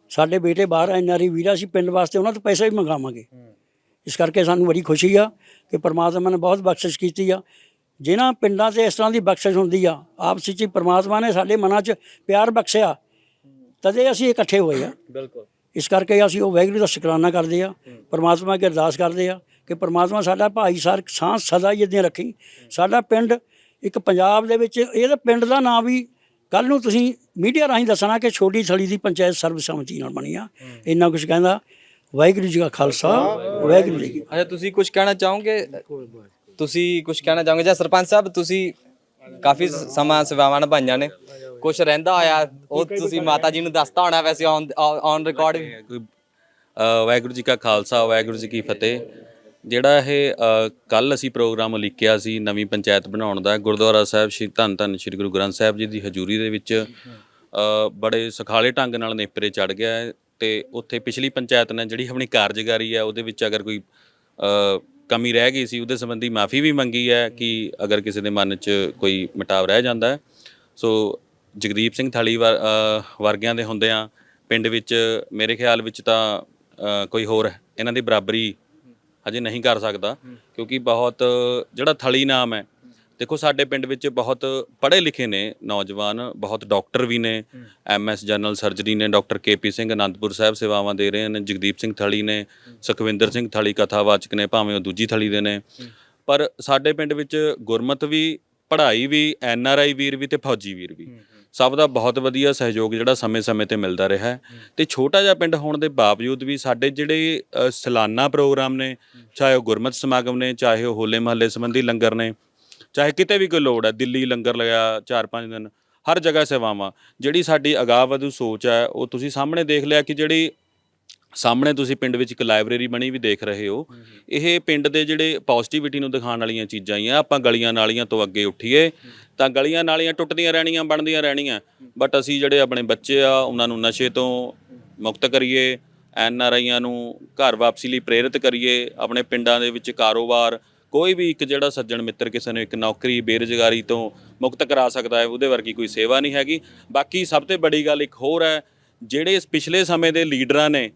ਸਾਡੇ ਬੇਟੇ ਬਾਹਰ ਐਨਆਰਈ ਵੀਰ ਅਸੀਂ ਪਿੰਡ ਵਾਸਤੇ ਉਹਨਾਂ ਤੋਂ ਪੈਸੇ ਵੀ ਮੰਗਾਵਾਂਗੇ। ਇਸ ਕਰਕੇ ਸਾਨੂੰ ਬੜੀ ਖੁਸ਼ੀ ਆ ਕਿ ਪਰਮਾਤਮਾ ਨੇ ਬਹੁਤ ਬਖਸ਼ਿਸ਼ ਕੀਤੀ ਆ। ਜਿਨ੍ਹਾਂ ਪਿੰਡਾਂ 'ਤੇ ਇਸ ਤਰ੍ਹਾਂ ਦੀ ਬਖਸ਼ਿਸ਼ ਹੁੰਦੀ ਆ ਆਪਸ ਹੀ ਪਰਮਾਤਮਾ ਨੇ ਸਾਡੇ ਮਨਾਂ 'ਚ ਪਿਆਰ ਬਖਸ਼ਿਆ। ਤਦੇ ਅਸੀਂ ਇਕੱਠੇ ਹੋਏ ਆ। ਬਿਲਕੁਲ। ਇਸ ਕਰਕੇ ਅਸੀਂ ਉਹ ਵਾਹਿਗੁਰੂ ਦਾ ਸ਼ੁਕਰਾਨਾ ਕਰਦੇ ਆ। ਪਰਮਾਤਮਾ ਅੱਗੇ ਅਰਦਾਸ ਕਰਦੇ ਆ। ਕਿ ਪਰਮਾਤਮਾ ਸਾਡਾ ਭਾਈਸਾਰ ਸਾਂ ਸਦਾ ਹੀ ਇਦਾਂ ਰੱਖੀ। ਸਾਡਾ ਪਿੰਡ ਇੱਕ ਪੰਜਾਬ ਦੇ ਵਿੱਚ ਇਹਦੇ ਪਿੰਡ ਦਾ ਨਾਂ ਵੀ ਕੱਲ ਨੂੰ ਤੁਸੀਂ ਮੀਡੀਆ ਰਾਹੀਂ ਦੱਸਣਾ ਕਿ ਛੋਟੀ ਥਲੀ ਦੀ ਪੰਚਾਇਤ ਸਰਬਸੰਮਤੀ ਨਾਲ ਬਣੀ ਆ। ਇੰਨਾ ਕੁਝ ਕਹਿੰਦਾ ਵਾਹਿਗੁਰੂ ਜੀ ਕਾ ਖਾਲਸਾ ਵਾਹਿਗੁਰੂ ਜੀ ਕੀ ਅੱਛਾ ਤੁਸੀਂ ਕੁਝ ਕਹਿਣਾ ਚਾਹੋਗੇ? ਤੁਸੀਂ ਕੁਝ ਕਹਿਣਾ ਚਾਹੋਗੇ? ਜਾਂ ਸਰਪੰਚ ਸਾਹਿਬ ਤੁਸੀਂ ਕਾਫੀ ਸਮਾਂ ਸੇਵਾਵਾਂ ਨਿਭਾਈਆਂ ਨੇ। ਕੁਝ ਰਹਿੰਦਾ ਹੋਇਆ ਉਹ ਤੁਸੀਂ ਮਾਤਾ ਜੀ ਨੂੰ ਦੱਸਤਾ ਹੋਣਾ ਵੈਸੇ on on record Waheguru ji ਕਾ ਖਾਲਸਾ ਵਾਹਿਗੁਰੂ ਜੀ ਕੀ ਫਤਿਹ। ਜਿਹੜਾ ਇਹ ਕੱਲ ਅਸੀਂ ਪ੍ਰੋਗਰਾਮ ਉਲੀਕਿਆ ਸੀ ਨਵੀਂ ਪੰਚਾਇਤ ਬਣਾਉਣ ਦਾ, ਗੁਰਦੁਆਰਾ ਸਾਹਿਬ ਸ਼੍ਰੀ ਧੰਨ ਧੰਨ ਸ਼੍ਰੀ ਗੁਰੂ ਗ੍ਰੰਥ ਸਾਹਿਬ ਜੀ ਦੀ ਹਜ਼ੂਰੀ ਦੇ ਵਿੱਚ ਬੜੇ ਸੁਖਾਲੇ ਢੰਗ ਨਾਲ ਨੇਪਰੇ ਚੜ ਗਿਆ ਹੈ ਤੇ ਉੱਥੇ ਪਿਛਲੀ ਪੰਚਾਇਤ ਨੇ ਜਿਹੜੀ ਆਪਣੀ ਕਾਰਜਕਾਰੀ ਹੈ ਉਹਦੇ ਵਿੱਚ ਅਗਰ ਕੋਈ ਕਮੀ ਰਹਿ ਗਈ ਸੀ ਉਹਦੇ ਸੰਬੰਧੀ ਮਾਫੀ ਵੀ ਮੰਗੀ ਹੈ ਕਿ ਅਗਰ ਕਿਸੇ ਦੇ ਮਨ 'ਚ ਕੋਈ ਮਿਟਾਵ ਰਹਿ ਜਾਂਦਾ ਹੈ। ਸੋ ਜਗਦੀਪ ਸਿੰਘ ਥਾਲੀ ਵਰ- ਵਰਗਿਆਂ ਦੇ ਹੁੰਦਿਆਂ ਪਿੰਡ ਵਿੱਚ ਮੇਰੇ ਖਿਆਲ ਵਿੱਚ ਤਾਂ ਕੋਈ ਹੋਰ ਇਹਨਾਂ ਦੀ ਬਰਾਬਰੀ ਹਜੇ ਨਹੀਂ ਕਰ ਸਕਦਾ ਕਿਉਂਕਿ ਬਹੁਤ ਜਿਹੜਾ ਥਲੀ ਨਾਮ ਹੈ ਦੇਖੋ ਸਾਡੇ ਪਿੰਡ ਵਿੱਚ ਬਹੁਤ ਪੜ੍ਹੇ ਲਿਖੇ ਨੇ ਨੌਜਵਾਨ ਬਹੁਤ ਡਾਕਟਰ ਵੀ ਨੇ ਐਮਐਸ ਜਨਰਲ ਸਰਜਰੀ ਨੇ doctor K P Singh Anandpur Sahib ਸੇਵਾਵਾਂ ਦੇ ਰਹੇ ਨੇ ਜਗਦੀਪ ਸਿੰਘ ਥਲੀ ਨੇ ਸੁਖਵਿੰਦਰ ਸਿੰਘ ਥਲੀ ਕਥਾਵਾਚਕ ਨੇ ਭਾਵੇਂ ਉਹ ਦੂਜੀ ਥਲੀ ਦੇ ਨੇ। ਪਰ ਸਾਡੇ ਪਿੰਡ ਵਿੱਚ ਗੁਰਮਤ ਵੀ ਪੜ੍ਹਾਈ ਵੀ ਐਨਆਰਆਈ ਵੀਰ ਵੀ ਤੇ ਫੌਜੀ ਵੀਰ ਵੀ। ਸਭ ਦਾ ਬਹੁਤ ਵਧੀਆ ਸਹਿਯੋਗ ਜਿਹੜਾ ਸਮੇਂ-ਸਮੇਂ ਤੇ ਮਿਲਦਾ ਰਿਹਾ ਹੈ। ਤੇ ਛੋਟਾ ਜਿਹਾ ਪਿੰਡ ਹੋਣ ਦੇ ਬਾਵਜੂਦ ਵੀ ਸਾਡੇ ਜਿਹੜੇ ਅ, ਸਾਲਾਨਾ ਪ੍ਰੋਗਰਾਮ ਨੇ ਚਾਹੇ ਉਹ ਗੁਰਮਤ ਸਮਾਗਮ ਨੇ ਚਾਹੇ ਉਹ ਹੋਲੇ ਮਹੱਲੇ ਸੰਬੰਧੀ ਲੰਗਰ ਨੇ ਚਾਹੇ ਕਿਤੇ ਵੀ ਕੋਈ ਲੋੜ ਹੈ ਦਿੱਲੀ ਲੰਗਰ ਲਗਾਇਆ 4-5 ਦਿਨ ਹਰ ਜਗ੍ਹਾ ਸੇਵਾਵਾਂ। ਜਿਹੜੀ ਸਾਡੀ ਅਗਾਹ ਵਧੂ ਸੋਚ ਹੈ ਉਹ ਤੁਸੀਂ ਸਾਹਮਣੇ ਦੇਖ ਲਿਆ ਕਿ ਜਿਹੜੀ ਸਾਹਮਣੇ ਤੁਸੀਂ ਪਿੰਡ ਵਿੱਚ ਇੱਕ ਲਾਇਬ੍ਰੇਰੀ ਬਣੀ ਵੀ ਦੇਖ ਰਹੇ ਹੋ। ਇਹ ਪਿੰਡ ਦੇ ਜਿਹੜੇ ਪੋਜ਼ਿਟਿਵਿਟੀ ਨੂੰ ਦਿਖਾਉਣ ਵਾਲੀਆਂ ਚੀਜ਼ਾਂ ਹੀ ਆ। ਆਪਾਂ ਗਲੀਆਂ ਨਾਲੀਆਂ ਤੋਂ ਅੱਗੇ ਉੱਠੀਏ ਤਾਂ ਗਲੀਆਂ ਨਾਲੀਆਂ ਟੁੱਟਦੀਆਂ ਰਹਿਣੀਆਂ ਬਣਦੀਆਂ ਰਹਿਣੀਆਂ। ਬਟ ਅਸੀਂ ਜਿਹੜੇ ਆਪਣੇ ਬੱਚੇ ਆ ਉਹਨਾਂ ਨੂੰ ਨਸ਼ੇ ਤੋਂ ਮੁਕਤ ਕਰੀਏ ਐਨ ਆਰ ਆਈਆਂ ਨੂੰ ਘਰ ਵਾਪਸੀ ਲਈ ਪ੍ਰੇਰਿਤ ਕਰੀਏ ਆਪਣੇ ਪਿੰਡਾਂ ਦੇ ਵਿੱਚ ਕਾਰੋਬਾਰ ਕੋਈ ਵੀ ਇੱਕ ਜਿਹੜਾ ਸੱਜਣ ਮਿੱਤਰ ਕਿਸੇ ਨੂੰ ਇੱਕ ਨੌਕਰੀ ਬੇਰੁਜ਼ਗਾਰੀ ਤੋਂ ਮੁਕਤ ਕਰਾ ਸਕਦਾ ਹੈ ਉਹਦੇ ਵਰਗੀ ਕੋਈ ਸੇਵਾ ਨਹੀਂ ਹੈਗੀ। ਬਾਕੀ ਸਭ ਤੋਂ ਵੱਡੀ ਗੱਲ ਇੱਕ ਹੋਰ ਹੈ ਜਿਹੜੇ ਇਸ ਪਿਛਲੇ ਸਮੇਂ ਦੇ ਲੀਡਰਾਂ ਨੇ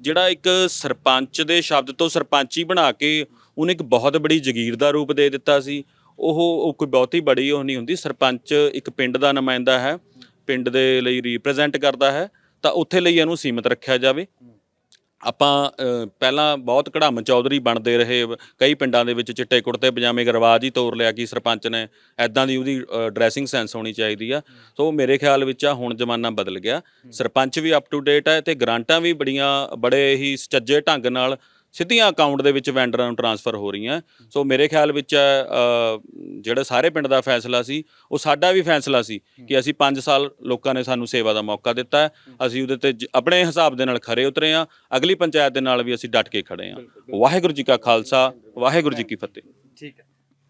ਜਿਹੜਾ ਇੱਕ ਸਰਪੰਚ ਦੇ ਸ਼ਬਦ ਤੋਂ ਸਰਪੰਚੀ ਬਣਾ ਕੇ ਉਹਨੇ ਇੱਕ ਬਹੁਤ ਬੜੀ ਜ਼ਗੀਰ ਦਾ ਰੂਪ ਦੇ ਦਿੱਤਾ ਸੀ। ਉਹ ਉਹ ਕੋਈ ਬਹੁਤੀ ਬੜੀ ਉਹ ਨਹੀਂ ਹੁੰਦੀ, ਸਰਪੰਚ ਇੱਕ ਪਿੰਡ ਦਾ ਨੁਮਾਇੰਦਾ ਹੈ, ਪਿੰਡ ਦੇ ਲਈ ਰਿਪਰੈਜ਼ੈਂਟ ਕਰਦਾ ਹੈ, ਤਾਂ ਉੱਥੇ ਲਈ ਇਹਨੂੰ ਸੀਮਿਤ ਰੱਖਿਆ ਜਾਵੇ। ਆਪਾਂ ਪਹਿਲਾਂ ਬਹੁਤ ਕੜਾਮ ਚੌਧਰੀ ਬਣਦੇ ਰਹੇ ਕਈ ਪਿੰਡਾਂ ਦੇ ਵਿੱਚ ਚਿੱਟੇ ਕੁੜਤੇ ਪਜਾਮੇ ਦਾ ਰਿਵਾਜ ਹੀ ਤੋਰ ਲਿਆ ਕਿ ਸਰਪੰਚ ਨੇ ਐਦਾਂ ਦੀ ਉਹਦੀ ਡਰੈਸਿੰਗ ਸੈਂਸ ਹੋਣੀ ਚਾਹੀਦੀ ਆ। ਸੋ ਮੇਰੇ ਖਿਆਲ ਵਿੱਚ ਆ ਹੁਣ ਜ਼ਮਾਨਾ ਬਦਲ ਗਿਆ। ਸਰਪੰਚ ਵੀ ਅਪ ਟੂ ਡੇਟ ਹੈ ਤੇ ਗ੍ਰਾਂਟਾਂ ਵੀ ਬੜੀਆਂ ਬੜੇ ਹੀ ਸੁਚੱਜੇ ਢੰਗ ਨਾਲ ਸਿੱਧੀਆਂ ਅਕਾਊਂਟ ਦੇ ਵਿੱਚ ਵੈਂਡਰਾਂ ਨੂੰ ਟਰਾਂਸਫਰ ਹੋ ਰਹੀਆਂ। ਸੋ ਮੇਰੇ ਖਿਆਲ ਵਿੱਚ ਅ, ਜਿਹੜਾ ਸਾਰੇ ਪਿੰਡ ਦਾ ਫੈਸਲਾ ਸੀ ਉਹ ਸਾਡਾ ਵੀ ਫੈਸਲਾ ਸੀ ਕਿ ਅਸੀਂ 5 ਸਾਲ ਲੋਕਾਂ ਨੇ ਸਾਨੂੰ ਸੇਵਾ ਦਾ ਮੌਕਾ ਦਿੱਤਾ। ਹੈ ਅਸੀਂ ਉਹਦੇ ਤੇ ਜ- ਆਪਣੇ ਹਿਸਾਬ ਦੇ ਨਾਲ ਖਰੇ ਉਤਰੇ ਆ ਅਗਲੀ ਪੰਚਾਇਤ ਦੇ ਨਾਲ ਵੀ ਅਸੀਂ ਡਟ ਕੇ ਖੜੇ ਆ ਵਾਹਿਗੁਰੂ ਜੀ ਕਾ ਖਾਲਸਾ ਵਾਹਿਗੁਰੂ ਜੀ ਕੀ ਫਤਿਹ। ਠੀਕ ਹੈ।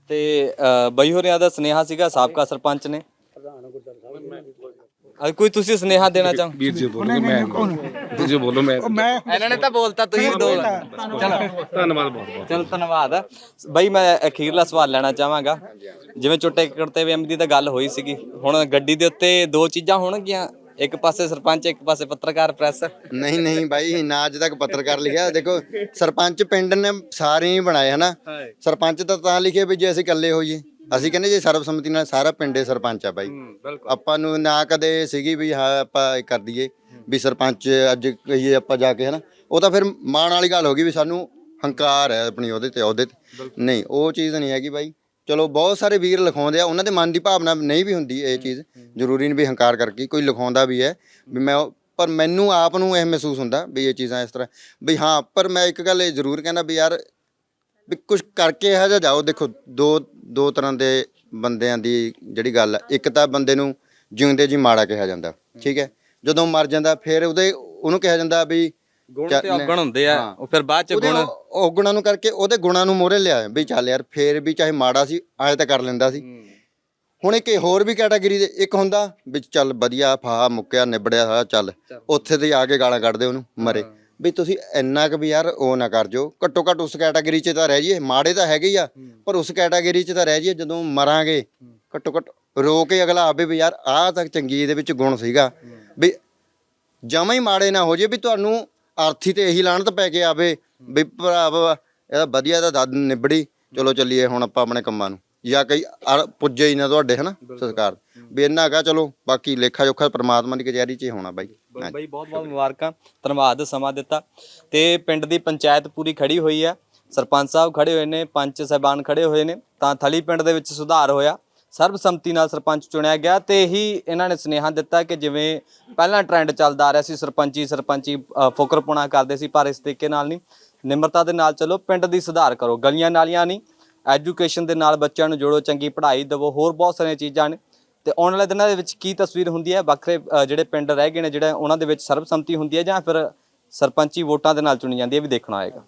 ਤੇ ਅ, ਬਾਈ ਹੋਰਿਆਂ ਦਾ ਸੁਨੇਹਾ ਸੀਗਾ ਸਾਬਕਾ ਸਰਪੰਚ ਨੇ। ਅ, ਕੋਈ ਤੁਸੀਂ ਸੁਨੇਹਾ ਦੇਣਾ ਚਾਹੋ? ਵੀਰ ਜੀ ਬੋਲੋ ਮੈਂ ਤੁਸੀਂ ਬੋਲੋ। ਮੈਂ ਇਹਨਾਂ ਨੇ ਤਾਂ ਬੋਲਤਾ ਤੁਸੀਂ ਦੋ ਚਲੋ। ਧੰਨਵਾਦ ਬਹੁਤ ਬਹੁਤ। ਚਲੋ ਧੰਨਵਾਦ। ਬਈ ਮੈਂ ਅਖੀਰਲਾ ਸਵਾਲ ਲੈਣਾ ਚਾਹਾਂਗਾ। ਜਿਵੇਂ ਚੁੱਟੇ ਕਰਤੇ ਵੇ ਦੀ ਤਾਂ ਗੱਲ ਹੋਈ ਸੀਗੀ। ਹੁਣ ਗੱਡੀ ਦੇ ਉੱਤੇ ਦੋ ਚੀਜ਼ਾਂ ਹੋਣਗੀਆਂ। ਇੱਕ ਪਾਸੇ ਸਰਪੰਚ ਇੱਕ ਪਾਸੇ ਪੱਤਰਕਾਰ ਪ੍ਰੈਸ। ਨਹੀਂ ਨਹੀਂ ਬਾਈ ਨਾ ਅੱਜ ਤੱਕ ਪੱਤਰਕਾਰ ਲਿਖਿਆ। ਦੇਖੋ ਸਰਪੰਚ ਪਿੰਡ ਨੇ ਸਾਰੇ ਹੀ ਬਣਾਏ ਹਨਾ? ਸਰਪੰਚ ਤਾਂ ਤਾਂ ਲਿਖੇ ਵੀ ਜੇ ਅਸੀਂ ਇਕੱਲੇ ਹੋਈਏ। ਅਸੀਂ ਕਹਿੰਦੇ ਜੇ ਸਰਬਸੰਮਤੀ ਨਾਲ ਸਾਰਾ ਪਿੰਡੇ ਸਰਪੰਚ ਆ ਬਾਈ। ਆਪਾਂ ਨੂੰ ਨਾ ਕਦੇ ਸੀਗੀ ਵੀ ਹਾਂ ਆਪਾਂ ਇਹ ਕਰ ਦਈਏ ਵੀ ਸਰਪੰਚ ਅੱਜ ਕਹੀਏ ਆਪਾਂ ਜਾ ਕੇ ਹਨਾ। ਉਹ ਤਾਂ ਫਿਰ ਮਾਣ ਵਾਲੀ ਗੱਲ ਹੋ ਗਈ ਵੀ ਸਾਨੂੰ ਹੰਕਾਰ ਹੈ ਆਪਣੀ ਉਹਦੇ ਤੇ ਉਹਦੇ ਤੇ। ਨਹੀਂ ਉਹ ਚੀਜ਼ ਨਹੀਂ ਹੈਗੀ ਬਾਈ। ਚਲੋ ਬਹੁਤ ਸਾਰੇ ਵੀਰ ਲਿਖਾਉਂਦੇ ਆ ਉਹਨਾਂ ਦੇ ਮਨ ਦੀ ਭਾਵਨਾ ਨਹੀਂ ਵੀ ਹੁੰਦੀ ਇਹ ਚੀਜ਼। ਜ਼ਰੂਰੀ ਨਹੀਂ ਵੀ ਹੰਕਾਰ ਕਰਕੇ ਕੋਈ ਲਿਖਾਉਂਦਾ ਵੀ ਹੈ ਵੀ ਮੈਂ ਪਰ ਮੈਨੂੰ ਆਪ ਨੂੰ ਇਹ ਮਹਿਸੂਸ ਹੁੰਦਾ ਵੀ ਇਹ ਚੀਜ਼ਾਂ ਇਸ ਤਰ੍ਹਾਂ ਵੀ ਹਾਂ ਪਰ ਮੈਂ ਇੱਕ ਗੱਲ ਇਹ ਜ਼ਰੂਰ ਕਹਿੰਦਾ ਵੀ ਯਾਰ ਵੀ ਕੁਝ ਕਰਕੇ ਇਹੋ ਜਿਹਾ ਜਾਓ। ਦੇਖੋ ਦੋ ਦੋ ਤਰ੍ਹਾਂ ਦੇ ਬੰਦਿਆਂ ਦੀ ਜਿਹੜੀ ਗੱਲ ਹੈ ਇੱਕ ਤਾਂ ਬੰਦੇ ਨੂੰ ਜਿਉਂਦੇ ਜੀ ਮਾੜਾ ਕਿਹਾ ਜਾਂਦਾ ਠੀਕ ਹੈ? ਜਦੋਂ ਮਰ ਜਾਂਦਾ ਫਿਰ ਉਹਦੇ ਉਹਨੂੰ ਕਿਹਾ ਜਾਂਦਾ ਵੀ ਗੁਣ ਤੇ ਔਗਣ ਹੁੰਦੇ ਆ। ਉਹ ਫਿਰ ਬਾਅਦ ਚ ਗੁਣ ਉਹ- ਉਹ ਗੁਣਾਂ ਨੂੰ ਕਰਕੇ ਉਹਦੇ ਗੁਣਾਂ ਨੂੰ ਮੋਰੇ ਲਿਆ ਵੀ ਚੱਲ ਯਾਰ ਫੇਰ ਵੀ ਚਾਹੇ ਮਾੜਾ ਸੀ ਆਏ ਤਾਂ ਕਰ ਲੈਂਦਾ ਸੀ। ਹੁਣ ਇੱਕ ਹੋਰ ਵੀ ਕੈਟਾਗਰੀ ਦੇ ਇੱਕ ਹੁੰਦਾ ਵੀ ਚੱਲ ਵਧੀਆ ਫਾਹਾ ਮੁੱਕਿਆ ਨਿਬੜਿਆ ਹੋਇਆ ਚੱਲ ਉੱਥੇ ਤੇ ਆ ਕੇ ਗਾਲਾਂ ਕੱਢਦੇ ਉਹਨੂੰ ਮਰੇ। ਵੀ ਤੁਸੀਂ ਇੰਨਾ ਕੁ ਵੀ ਯਾਰ ਉਹ ਨਾ ਕਰ ਜੋ ਘੱਟੋ ਘੱਟ ਉਸ ਕੈਟਾਗਰੀ 'ਚ ਤਾਂ ਰਹਿ ਜਾਈਏ। ਮਾੜੇ ਤਾਂ ਹੈਗੇ ਹੀ ਆ ਪਰ ਉਸ ਕੈਟਾਗਰੀ 'ਚ ਤਾਂ ਰਹਿ ਜਾਈਏ। ਜਦੋਂ ਮਰਾਂਗੇ ਘੱਟੋ ਘੱਟ ਰੋ ਕੇ ਅਗਲਾ ਆਵੇ ਵੀ ਯਾਰ ਆਹ ਤਾਂ ਚੰਗੀ ਇਹਦੇ ਵਿੱਚ ਗੁਣ ਸੀਗਾ। ਵੀ ਜਮਾਂ ਹੀ ਮਾੜੇ ਨਾ ਹੋ ਜੇ ਵੀ ਤੁਹਾਨੂੰ ਆਰਥੀ ਤੇ ਇਹੀ ਲਾਣਤ ਪੈ ਕੇ ਆਵੇ। ਵੀ ਭਰਾਵਾ ਇਹਦਾ ਵਧੀਆ ਦਾ ਦੱਦ ਨਿਬੜੀ। ਚਲੋ ਚੱਲੀਏ ਹੁਣ ਆਪਾਂ ਆਪਣੇ ਕੰਮਾਂ ਨੂੰ। ਜਾਂ ਕਈ ਅਰ- ਪੁੱਜੇ ਹੀ ਨਾ ਤੁਹਾਡੇ ਹਨਾ ਸਰਕਾਰ ਵੀ ਇੰਨਾ ਹੈਗਾ ਚਲੋ ਬਾਕੀ ਲੇਖਾ ਜੋਖਾ ਪ੍ਰਮਾਤਮਾ ਦੀ ਕਚਹਿਰੀ 'ਚ ਹੀ ਹੋਣਾ ਬਾਈ। ਹਾਂਜੀ। ਬਾਈ ਬਹੁਤ ਬਹੁਤ ਮੁਬਾਰਕਾਂ। ਧੰਨਵਾਦ ਸਮਾਂ ਦਿੱਤਾ। ਤੇ ਪਿੰਡ ਦੀ ਪੰਚਾਇਤ ਪੂਰੀ ਖੜੀ ਹੋਈ ਹੈ ਸਰਪੰਚ ਸਾਹਿਬ ਖੜੇ ਹੋਏ ਨੇ ਪੰਚ ਸਾਹਿਬਾਨ ਖੜੇ ਹੋਏ ਨੇ। ਤਾਂ ਥਲੀ ਪਿੰਡ ਦੇ ਵਿੱਚ ਸੁਧਾਰ ਹੋਇਆ। ਸਰਬਸੰਮਤੀ ਨਾਲ ਸਰਪੰਚ ਚੁਣਿਆ ਗਿਆ ਤੇ ਇਹੀ ਇਹਨਾਂ ਨੇ ਸੁਨੇਹਾ ਦਿੱਤਾ ਕਿ ਜਿਵੇਂ ਪਹਿਲਾਂ ਟ੍ਰੈਂਡ ਚੱਲਦਾ ਆ ਰਿਹਾ ਸੀ ਸਰਪੰਚੀ ਸਰਪੰਚੀ ਅ, ਫੁਕਰਪੁਣਾ ਕਰਦੇ ਸੀ ਪਰ ਇਸ ਤਰੀਕੇ ਨਾਲ ਨਹੀਂ। ਨਿਮਰਤਾ ਦੇ ਨਾਲ ਚਲੋ ਪਿੰਡ ਦੀ ਸੁਧਾਰ ਕਰੋ। ਗਲੀਆਂ ਨਾਲੀਆਂ ਨਹੀਂ ਐਜੂਕੇਸ਼ਨ ਦੇ ਨਾਲ ਬੱਚਿਆਂ ਨੂੰ ਜੋੜੋ, ਚੰਗੀ ਪੜ੍ਹਾਈ ਦਿਵੋ, ਹੋਰ ਬਹੁਤ ਸਾਰੀਆਂ ਚੀਜ਼ਾਂ ਨੇ। ਤੇ ਆਉਣ ਵਾਲੇ ਦਿਨਾਂ ਦੇ ਵਿੱਚ ਕੀ ਤਸਵੀਰ ਹੁੰਦੀ ਹੈ? ਵੱਖਰੇ ਜਿਹੜੇ ਪਿੰਡ ਰਹਿ ਗਏ ਨੇ, ਜਿਹੜਾ ਉਹਨਾਂ ਦੇ ਵਿੱਚ ਸਰਬਸੰਮਤੀ ਹੁੰਦੀ ਹੈ ਜਾਂ ਫਿਰ ਸਰਪੰਚੀ ਵੋਟਾਂ ਦੇ ਨਾਲ ਚੁਣੀ ਜਾਂਦੀ ਹੈ ਵੀ ਦੇਖਣਾ ਆਏਗਾ।